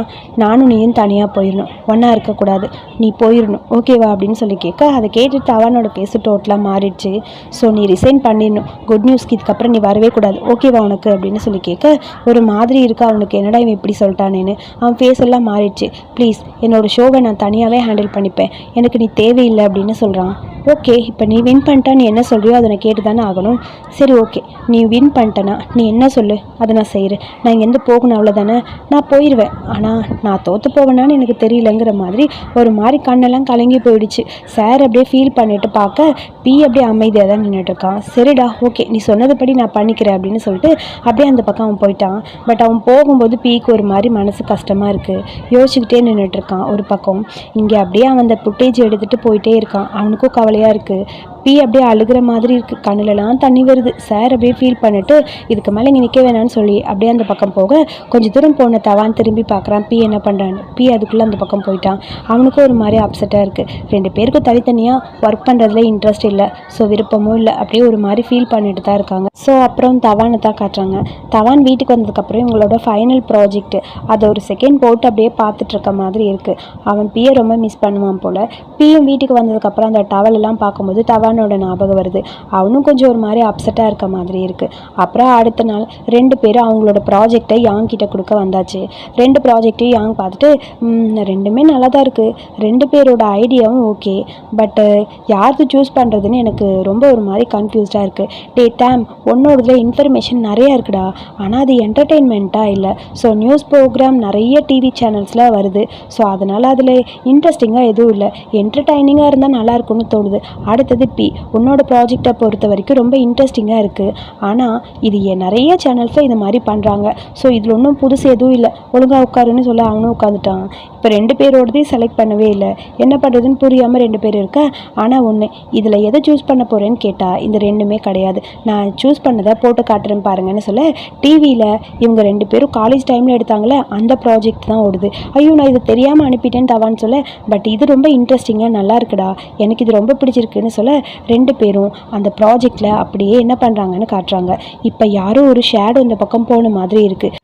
நானும் நீயும் தனியாக போயிடணும் ஒன்றா இருக்கக்கூடாது நீ போயிடணும் ஓகேவா அப்படின்னு சொல்லி கேட்க அதை கேட்டுட்டு தவானோட பேசு டோட்டலாக மாறிடுச்சு. ஸோ நீ ரிசைன் பண்ணிடணும் குட் நியூஸ்க்கு இதுக்கப்புறம் நீ வரவே கூடாது. ஓகேவா உனக்கு அப்படின்னு சொல்லி கேட்க ஒரு மாதிரி இருக்கா? அவனுக்கு என்னடா இவன் இப்படி சொல்லிட்டானேன்னு. அவன் ஃபேஸ் எல்லாம் மாறிடுச்சு. ப்ளீஸ் என்னோட ஷோவை நான் தனியாகவே ஹேண்டில் பண்ணிப்பேன். எனக்கு நீ தேவையில்லை அப்படின்னு சொல்கிறான் ஓகே இப்போ நீ வின் பண்ணிட்டா நீ என்ன சொல்கிறியோ அதை நான் கேட்டு தானே ஆகணும். சரி ஓகே நீ வின் பண்ணிட்டனா நீ என்ன சொல்லு? அதை நான் செய்கிறேன் நான் இங்கேருந்து போகணும் அவ்வளோதானே நான் போயிடுவேன் ஆனால் நான் தோற்று போவேனான்னு எனக்கு தெரியலங்கிற மாதிரி ஒரு மாதிரி கண்ணெல்லாம் கலங்கி போயிடுச்சு. சார் அப்படியே ஃபீல் பண்ணிட்டு பார்க்க பி அப்படியே அமைதியாக தான் நின்றுட்டுருக்கான் சரிடா ஓகே நீ சொன்னதுபடி நான் பண்ணிக்கிறேன் அப்படின்னு சொல்லிட்டு அப்படியே அந்த பக்கம் அவன் போயிட்டான். பட் அவன் போகும்போது பீக்கு ஒரு மாதிரி மனசு கஷ்டமாக இருக்குது யோசிச்சுக்கிட்டே நின்றுட்டு இருக்கான் ஒரு பக்கம். இங்கே அப்படியே அவன் அந்த புட்டேஜ் எடுத்துகிட்டு போயிட்டே இருக்கான். அவனுக்கும் கவலையாக இருக்குது பி அப்படியே அழுகிற மாதிரி இருக்குது கண்ணுலலாம் தண்ணி வருது. சார் அப்படியே ஃபீல் பண்ணிட்டு இதுக்கு மேலே இங்கே நிற்க வேணாம்னு சொல்லி அப்படியே அந்த பக்கம் போக கொஞ்சம் தூரம் போன தவான் திரும்பி பார்க்குறான் பி என்ன பண்ணுறான்னு பி அதுக்குள்ளே அந்த பக்கம் போயிட்டான். அவனுக்கும் ஒரு மாதிரி அப்செட்டாக இருக்குது ரெண்டு பேருக்கும் தனித்தனியாக ஒர்க் பண்ணுறதுல இன்ட்ரெஸ்ட் இல்லை. ஸோ விருப்பமும் இல்லை. அப்படியே ஒரு மாதிரி ஃபீல் பண்ணிட்டு தான் இருக்காங்க. ஸோ அப்புறம் தவானை தான் காட்டுறாங்க. தவான் வீட்டுக்கு வந்ததுக்கப்புறம் இவங்களோட ஃபைனல் ப்ராஜெக்ட் அதை ஒரு செகண்ட் போட்டு அப்படியே பார்த்துட்ருக்க மாதிரி இருக்குது அவன் பியை ரொம்ப மிஸ் பண்ணுவான் போல். பியும் வீட்டுக்கு வந்ததுக்கப்புறம் அந்த டவல் எல்லாம் பார்க்கும்போது தவானோட ஞாபகம் வருது. அவனும் கொஞ்சம் ஒரு மாதிரி அப்செட்டாக இருக்க மாதிரி இருக்குது அப்புறம் அடுத்த நாள் ரெண்டு பேரும் அவங்களோட ப்ராஜெக்டை யாங் கிட்ட கொடுக்க வந்தாச்சு. ரெண்டு ப்ராஜெக்டையும் யாங் பார்த்துட்டு ரெண்டுமே நல்லா தான் இருக்குது ரெண்டு பேரோட ஐடியாவும் ஓகே பட்டு யாருக்கு சூஸ் பண்ணுறதுன்னு எனக்கு ரொம்ப ஒரு மாதிரி கன்ஃபியூஸ்டாக இருக்குது டே டேம் உன்னோடதுல இன்ஃபர்மேஷன் நிறையா இருக்குடா. ஆனால் அது என்டர்டெயின்மெண்ட்டாக இல்லை. ஸோ நியூஸ் ப்ரோக்ராம் நிறைய டிவி சேனல்ஸில் வருது. ஸோ அதனால் அதில் இன்ட்ரெஸ்டிங்காக எதுவும் இல்லை. என்டர்டைனிங்காக இருந்தால் நல்லாயிருக்கும்னு தோணுது. அடுத்தது பி. உன்னோட ப்ராஜெக்டை பொறுத்த வரைக்கும் ரொம்ப இன்ட்ரெஸ்டிங்காக இருக்குது ஆனால் இது நிறைய சேனல்ஸில் இந்த மாதிரி பண்ணுறாங்க ஸோ இதில் ஒன்றும் புதுசு எதுவும் இல்லை. ஒழுங்காக உட்காருன்னு சொல்ல அவனும் உட்காந்துட்டான் இப்போ ரெண்டு பேரோடதையும் செலக்ட் பண்ணவே இல்லை. என்ன பண்ணுறதுன்னு புரியாமல் ரெண்டு பேர் இருக்க? ஆனால் ஒன்று இதில் எதை சூஸ் பண்ண போகிறேன்னு கேட்டால் இந்த ரெண்டுமே கிடையாது. நான் சூஸ் பண்ணதை போட்டு காட்டுறேன் பாருங்கன்னு சொல்ல டிவியில் இவங்க ரெண்டு பேரும் காலேஜ் டைமில் எடுத்தாங்களே அந்த ப்ராஜெக்ட் தான் ஓடுது. ஐயோ நான் இது தெரியாமல் அனுப்பிட்டேன் தவான்னு சொல்ல பட் இது ரொம்ப இன்ட்ரெஸ்டிங்காக நல்லா இருக்குடா. எனக்கு இது ரொம்ப பிடிச்சிருக்குன்னு சொல்ல ரெண்டு பேரும் அந்த ப்ராஜெக்டில் அப்படியே என்ன பண்ணுறாங்கன்னு காட்டுறாங்க. இப்போ யாரோ ஒரு ஷேடோ இந்த பக்கம் போன மாதிரி இருக்குது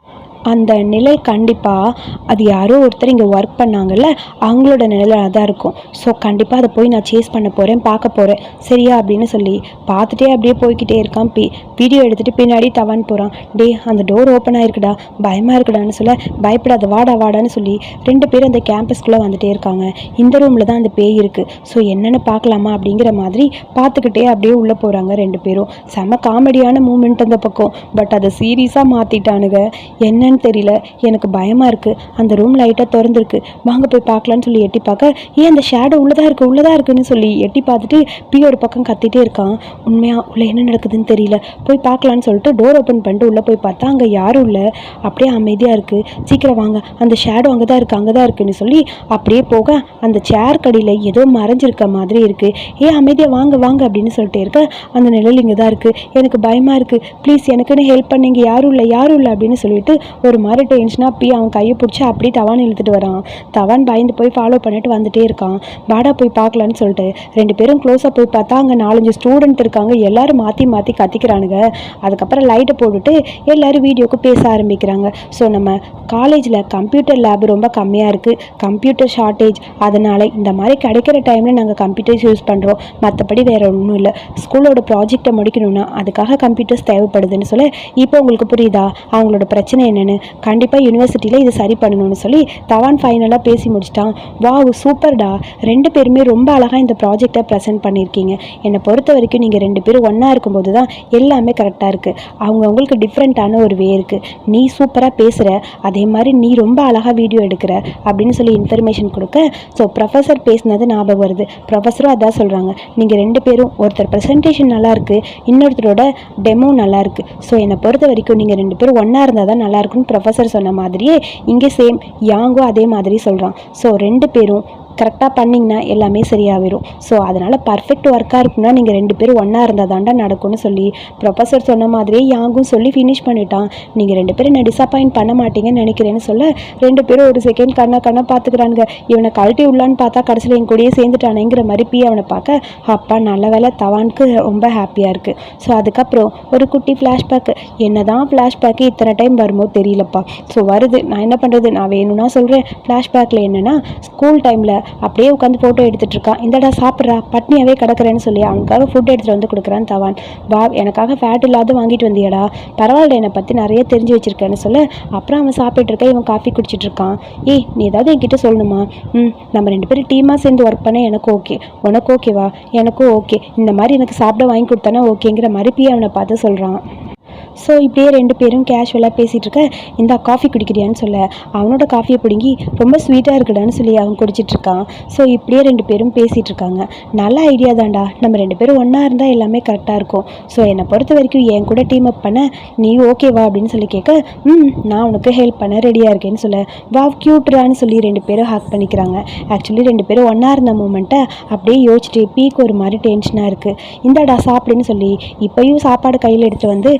அந்த நிழல் கண்டிப்பாக அது யாரோ ஒருத்தர் இங்கே ஒர்க் பண்ணாங்கல்ல அவங்களோட நிழலாக தான் இருக்கும். ஸோ கண்டிப்பாக அதை போய் நான் சேஸ் பண்ண போகிறேன் பார்க்க போகிறேன் சரியா அப்படின்னு சொல்லி பார்த்துட்டே அப்படியே போய்க்கிட்டே இருக்கான். பி வீடியோ எடுத்துகிட்டு பின்னாடி தவான் போகிறான் டே அந்த டோர் ஓப்பன் ஆயிருக்குடா பயமாக இருக்குடான்னு சொல்ல பயப்படாத வாடா வாடான்னு சொல்லி ரெண்டு பேரும் அந்த கேம்பஸ்குள்ளே வந்துகிட்டே இருக்காங்க. இந்த ரூமில் தான் அந்த பேய் இருக்குது ஸோ என்னென்னு பார்க்கலாமா அப்படிங்கிற மாதிரி பார்த்துக்கிட்டே அப்படியே உள்ளே போகிறாங்க ரெண்டு பேரும். செம காமெடியான மூமெண்ட் அந்த பக்கம். பட் அதை சீரியஸாக மாற்றிட்டானுங்க என்னென்னு தெரியல. எனக்கு பயமாக இருக்குது அந்த ரூம் லைட்டாக திறந்துருக்கு. வாங்க போய் பார்க்கலான்னு சொல்லி எட்டி பார்க்க ஏன் அந்த ஷேடோ உள்ளதாக இருக்குது உள்ளதாக இருக்குன்னு சொல்லி எட்டி பார்த்துட்டு பி ஒரு பக்கம் கத்திட்டே இருக்கான். உண்மையாக உள்ளே என்ன நடக்குதுன்னு தெரியல. போய் பார்க்கலான்னு சொல்லிட்டு டோர் ஓப்பன் பண்ணிட்டு உள்ளே போய் பார்த்தா அங்கே யாரும் இல்லை. அப்படியே அமைதியாக இருக்குது சீக்கிரம் வாங்க. அந்த ஷேடோ அங்கே தான் இருக்குது அங்கே தான் இருக்குன்னு சொல்லி அப்படியே போக அந்த சேர் கடியில் ஏதோ மறைஞ்சிருக்க மாதிரி இருக்குது ஏ அமைதியாக வாங்க வாங்க அப்படின்னு சொல்லிட்டு இருக்க அந்த நிழல் இங்கே தான் இருக்குது எனக்கு பயமாக இருக்குது ப்ளீஸ் எனக்குன்னு ஹெல்ப் பண்ணீங்க. யாரும் இல்லை யாரும் இல்லை அப்படின்னு சொல்லிட்டு ஒரு மாதிரி டென்ஷனாக பி அவன் கையை பிடிச்சி அப்படியே தவான் இழுத்துட்டு வரான். தவான் பயந்து போய் ஃபாலோ பண்ணிட்டு வந்துட்டே இருக்கான். வாடா போய் பார்க்கலான்னு சொல்லிட்டு. ரெண்டு பேரும் க்ளோஸாக போய் பார்த்தா அங்கே நாலஞ்சு ஸ்டூடெண்ட் இருக்காங்க. எல்லாரும் மாற்றி மாற்றி கத்திக்கிறானுங்க. அதுக்கப்புறம் லைட்டை போட்டுட்டு எல்லாரும் வீடியோக்கு பேச ஆரம்பிக்கிறாங்க. ஸோ நம்ம காலேஜில் கம்ப்யூட்டர் லேப் ரொம்ப கம்மியாக இருக்குது கம்ப்யூட்டர் ஷார்ட்டேஜ் அதனால் இந்த மாதிரி கிடைக்கிற டைமில் நாங்கள் கம்ப்யூட்டர்ஸ் யூஸ் பண்ணுறோம் மற்றபடி வேறு ஒன்றும் இல்லை. ஸ்கூலோட ப்ராஜெக்டை முடிக்கணும்னா அதுக்காக கம்ப்யூட்டர்ஸ் தேவைப்படுதுன்னு சொல்ல இப்போ உங்களுக்கு புரியுதா? அவங்களோட பிரச்சனை என்னென்னு? கண்டிப்பாக யூனிவர்சிட்டியில் இது சரி பண்ணணும்னு சொல்லி தவான் ஃபைனலாக பேசி முடிச்சிட்டான். வாவ் சூப்பர்டா. ரெண்டு பேருமே ரொம்ப அழகாக இந்த ப்ராஜெக்டை ப்ரெசென்ட் பண்ணியிருக்கீங்க. என்னை பொறுத்த வரைக்கும் நீங்கள் ரெண்டு பேரும் ஒன்றா இருக்கும்போது தான் எல்லாமே கரெக்டாக இருக்குது அவங்கவுங்களுக்கு டிஃப்ரெண்ட்டான ஒரு வே இருக்குது நீ சூப்பராக பேசுகிற அதே மாதிரி நீ ரொம்ப அழகாக வீடியோ எடுக்கிற அப்படின்னு சொல்லி இன்ஃபர்மேஷன் கொடுக்க. ஸோ ப்ரொஃபஸர் பேசினது ஞாபகம் வருது. ப்ரொஃபஸரும் அதான் சொல்கிறாங்க நீங்கள் ரெண்டு பேரும் ஒருத்தர் ப்ரெசன்டேஷன் நல்லாயிருக்கு இன்னொருத்தரோட டெமோ நல்லாயிருக்கு ஸோ என்னை பொறுத்த வரைக்கும் நீங்கள் ரெண்டு பேரும் ஒன்றா இருந்தால் தான் நல்லாயிருக்குன்னு ப்ரொஃபஸர் சொன்ன மாதிரியே இங்கே சேம் யாங்கும் அதே மாதிரி சொல்கிறான் ஸோ ரெண்டு பேரும் கரெக்டாக பண்ணிங்கன்னா எல்லாமே சரியாகிடும் ஸோ அதனால் பர்ஃபெக்ட் ஒர்க்காக இருக்குன்னா நீங்கள் ரெண்டு பேரும் ஒன்றா இருந்தால் தாண்டா நடக்கும்னு சொல்லி ப்ரொஃபஸர் சொன்ன மாதிரியே யாங்கும் சொல்லி ஃபினிஷ் பண்ணிட்டான். நீங்கள் ரெண்டு பேரும் என்ன டிசப்பாயிண்ட் பண்ண மாட்டீங்கன்னு நினைக்கிறேன்னு சொல்ல ரெண்டு பேரும் ஒரு செகண்ட் கண்ணா கண்ணா பார்த்துக்கிறானுங்க இவனை கழட்டி உள்ளான்னு பார்த்தா கடைசியில் என் கூடயே சேர்ந்துட்டானேங்கிற மாதிரி பி அவனை பார்க்க அப்பா நல்ல வேலை தவானுக்கு ரொம்ப ஹாப்பியாக இருக்குது ஸோ அதுக்கப்புறம் ஒரு குட்டி ஃப்ளாஷ்பேக்கு என்ன தான் ஃப்ளாஷ்பேக்கு இத்தனை டைம் வருமோ தெரியலப்பா. ஸோ வருது. நான் என்ன பண்ணுறது நான் வேணும்னா சொல்கிறேன் ஃப்ளாஷ்பேக்கில் என்னென்னா ஸ்கூல் டைமில் அப்படியே உட்காந்து ஃபோட்டோ எடுத்துகிட்டு இருக்கான் இந்தடா சாப்பிட்றா பட்னியாவே கிடக்குறேன்னு சொல்லி அவனுக்காக ஃபுட் எடுத்துகிட்டு வந்து கொடுக்குறான் தவான். வா எனக்காக ஃபேட் இல்லாத வாங்கிட்டு வந்தியடா. பரவாயில்ல என்னை பற்றி நிறைய தெரிஞ்சு வச்சிருக்கேன்னு சொல்ல. அப்புறம் அவன் சாப்பிட்டுருக்க இவன் காஃபி குடிச்சிட்டு இருக்கான். ஏய் நீ ஏதாவது என்கிட்ட சொல்லணுமா? ம் நம்ம ரெண்டு பேரும் டீமாக சேர்ந்து ஒர்க் பண்ண எனக்கு ஓகே உனக்கு ஓகேவா எனக்கும் ஓகே இந்த மாதிரி எனக்கு சாப்பிட வாங்கி கொடுத்தானா ஓகேங்கிற மாதிரி பி அவனை பார்த்து சொல்கிறான் ஸோ இப்படியே ரெண்டு பேரும் கேஷுவலாக பேசிகிட்டு இருக்க இந்த காஃபி குடிக்கிறியான்னு சொல்ல. அவனோட காஃபியை பிடுங்கி ரொம்ப ஸ்வீட்டாக இருக்குடான்னு சொல்லி அவன் குடிச்சிட்டு இருக்கான். ஸோ இப்படியே ரெண்டு பேரும் பேசிகிட்டு இருக்காங்க. நல்ல ஐடியா தான்டா. நம்ம ரெண்டு பேரும் ஒன்றா இருந்தால் எல்லாமே கரெக்டாக இருக்கும். ஸோ என்னை பொறுத்த வரைக்கும் என் கூட டீம் அப் பண்ண நீ ஓகேவா அப்படின்னு சொல்லி கேட்க ம் நான் உனக்கு ஹெல்ப் பண்ண ரெடியாக இருக்கேன்னு சொல்ல. வா க்யூட்ரான்னு சொல்லி ரெண்டு பேரும் ஹாக் பண்ணிக்கிறாங்க. ஆக்சுவலி ரெண்டு பேரும் ஒன்றா இருந்த மூமெண்ட்டை அப்படியே யோசிச்சுட்டு பீக்கு ஒரு மாதிரி டென்ஷனாக இருக்குது இந்தாடா சாப்பிடுன்னு சொல்லி இப்போயும் சாப்பாடு கையில் எடுத்து வந்து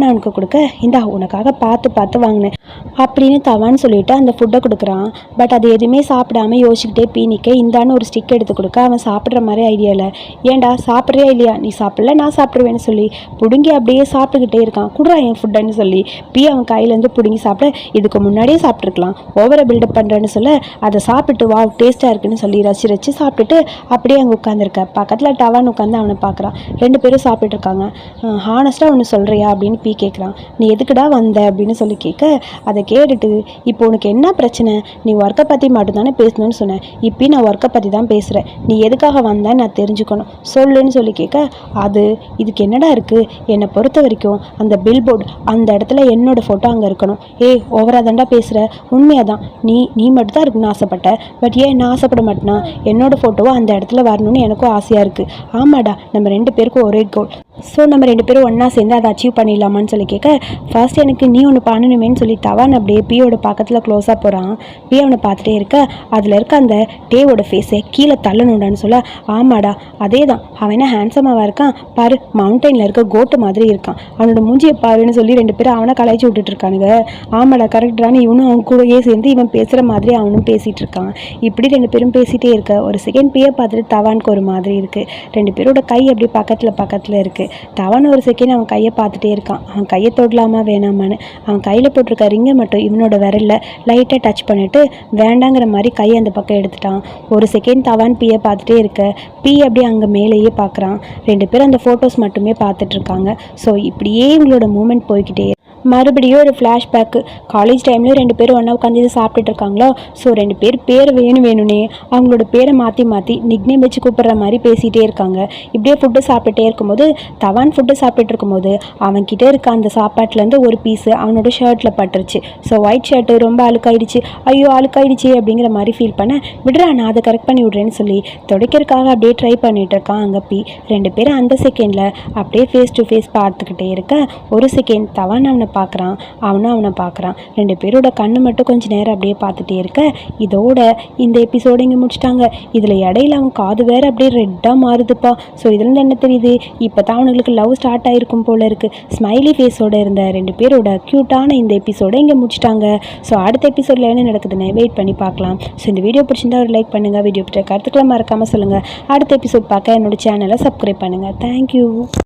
தவான் அவனுக்கு கொடுக்க? இந்தா உனக்காக பார்த்து பார்த்து வாங்கினேன். அப்படின்னு தவான்னு சொல்லிட்டு அந்த ஃபுட்டை கொடுக்குறான். பட் அது எதுவுமே சாப்பிடாம யோசிச்சுக்கிட்டே பீனிக்க இந்தான்னு ஒரு ஸ்டிக் எடுத்து கொடுக்க அவன் சாப்பிட்ற மாதிரி ஐடியா இல்லை ஏன்டா சாப்பிட்றியா இல்லையா? நீ சாப்பிடல நான் சாப்பிடுவேன்னு சொல்லி. பிடுங்கி அப்படியே சாப்பிட்டுக்கிட்டே இருக்கான். குடுறா என் ஃபுட்டுன்னு சொல்லி. பீ அவன் கையிலேருந்து பிடுங்கி சாப்பிட இதுக்கு முன்னாடியே சாப்பிட்ருக்கலாம் ஓவரை பில்டப் பண்ணுறேன்னு சொல்ல அதை சாப்பிட்டு வா டேஸ்ட்டாக இருக்குன்னு சொல்லி ரசி ரசி சாப்பிட்டுட்டு அப்படியே அங்கே உட்காந்துருக்க பக்கத்தில் டவான் உட்காந்து அவனை பார்க்குறான். ரெண்டு பேரும் சாப்பிட்டுருக்காங்க இருக்காங்க. ஹானஸ்ட்டாக ஒன்று சொல்கிறியா அப்படின்னு கேட்குறான் நீ எதுக்குடா வந்த அப்படின்னு சொல்லி கேட்க அதை கேட்டுட்டு இப்போ உனக்கு என்ன பிரச்சனை? நீ ஒர்க்கை பற்றி மட்டும்தானே பேசணும்னு சொன்னேன் இப்போயும் நான் ஒர்க்கை பற்றி தான் பேசுகிறேன் நீ எதுக்காக வந்தேன்னு நான் தெரிஞ்சுக்கணும். சொல்லுன்னு சொல்லி கேட்க அது இதுக்கு என்னடா இருக்குது என்னை பொறுத்த வரைக்கும் அந்த பில் போர்டு அந்த இடத்துல என்னோட ஃபோட்டோ அங்கே இருக்கணும். ஏ ஓவராக தாண்டா பேசுகிற உண்மையாக தான். நீ நீ மட்டும்தான் இருக்குன்னு ஆசைப்பட்ட. பட் ஏன் நான் ஆசைப்பட மாட்டேனா என்னோட ஃபோட்டோவோ அந்த இடத்துல வரணும்னு எனக்கும் ஆசையாக இருக்குது ஆமாடா நம்ம ரெண்டு பேருக்கும் ஒரே கோல் ஸோ நம்ம ரெண்டு பேரும் ஒன்றா சேர்ந்து அதை அச்சீவ் பண்ணிடலாமான்னு சொல்லி கேட்க ஃபர்ஸ்ட் எனக்கு நீ ஒன்று பண்ணணுமேன்னு சொல்லி தவான் அப்படியே பியோட பக்கத்தில் க்ளோஸாக போகிறான் பி அவனை பார்த்துட்டே இருக்க அதில் இருக்க அந்த டேவோட ஃபேஸை கீழே தள்ளணுண்டான்னு சொல்ல ஆமாடா அதே தான் அவன் என்ன ஹேண்ட்ஸமாவாக இருக்கான்? பாரு மவுண்டெயினில் இருக்க கோட்டு மாதிரி இருக்கான். அவனோட மூஞ்சியை பாருன்னு சொல்லி ரெண்டு பேரும் அவனை கலாய்ச்சி விட்டுட்டு இருக்கானுங்க. ஆமாடா கரெக்டான இவனும் அவன் கூடயே சேர்ந்து இவன் பேசுகிற மாதிரி அவனும் பேசிகிட்டு இருக்கான். இப்படி ரெண்டு பேரும் பேசிகிட்டே இருக்க ஒரு செகண்ட் பியை பார்த்துட்டு தவானுக்கு ஒரு மாதிரி இருக்குது ரெண்டு பேரோட கை அப்படி பக்கத்தில் பக்கத்தில் இருக்குது தவன் ஒரு செகண்ட் அவன் கையை பார்த்துட்டே இருக்கான். அவன் கையை தொடலாமா வேணாமான்னு. அவன் கையில் போட்டிருக்க ரிங்கை மட்டும் இவனோட விரலில் லைட்டாக டச் பண்ணிவிட்டு வேண்டாங்கிற மாதிரி கையை அந்த பக்கம் எடுத்துட்டான். ஒரு செகண்ட் தவான் பியை பார்த்துட்டே இருக்க. பி அப்படியே அங்கே மேலேயே பார்க்குறான். ரெண்டு பேரும் அந்த ஃபோட்டோஸ் மட்டுமே பார்த்துட்டு இருக்காங்க. ஸோ இப்படியே இவங்களோட மூமெண்ட் போய்கிட்டே மறுபடியும் ஒரு ஃப்ளாஷ்பேக்கு காலேஜ் டைமில் ரெண்டு பேரும் ஒன்றா உட்காந்து இது சாப்பிட்டுட்டு இருக்காங்களோ? ஸோ ரெண்டு பேர் பேர் வேணும் வேணும்னே அவங்களோட பேரை மாற்றி மாற்றி நிக்னேம் வச்சு கூப்பிட்ற மாதிரி பேசிகிட்டே இருக்காங்க. இப்படியே ஃபுட்டு சாப்பிட்டுட்டே இருக்கும்போது தவான் ஃபுட்டு சாப்பிட்டுட்டு இருக்கும்போது அவன்கிட்ட இருக்க அந்த சாப்பாட்டிலேருந்து ஒரு பீஸு அவனோட ஷர்ட்டில் பட்டுருச்சு. ஸோ ஒயிட் ஷர்ட்டு ரொம்ப அழுக்காயிடுச்சு. ஐயோ அழுக்காயிடுச்சு அப்படிங்கிற மாதிரி ஃபீல் பண்ண விடுறா நான் அதை கரெக்ட் பண்ணி விடுறேன்னு சொல்லி துடைக்கிறதுக்காக அப்படியே ட்ரை பண்ணிட்டு இருக்கான் அங்கே பி. ரெண்டு பேரும் அந்த செகண்டில் அப்படியே ஃபேஸ் டு ஃபேஸ் பார்த்துக்கிட்டே இருக்க ஒரு செகண்ட் தவான் அவனை பார்க்குறான் அவனும் அவனை பார்க்குறான். ரெண்டு பேரோட கண்ணு மட்டும் கொஞ்ச நேரம் அப்படியே பார்த்துட்டே இருக்க. இதோட இந்த எபிசோடு இங்கே முடிச்சிட்டாங்க. இதில் இடையில அவன் காது வேற அப்படியே ரெட்டாக மாறுதுப்பா. ஸோ இதுலேருந்து என்ன தெரியுது? இப்போ தான் அவனுங்களுக்கு லவ் ஸ்டார்ட் ஆகிருக்கும் போல இருக்குது ஸ்மைலி ஃபேஸோட இருந்த ரெண்டு பேரோட க்யூட்டான இந்த எபிசோடை இங்கே முடிச்சிட்டாங்க. ஸோ அடுத்த எபிசோடில் என்ன நடக்குதுன்னு வெயிட் பண்ணி பார்க்கலாம். ஸோ இந்த வீடியோ பிடிச்சிருந்தா ஒரு லைக் பண்ணுங்கள் வீடியோ பிடிச்ச கருத்துக்களை மறக்காமல் சொல்லுங்கள் அடுத்த எபிசோட் பார்க்க என்னோட சேனலை சப்ஸ்கிரைப் பண்ணுங்கள் தேங்க்யூ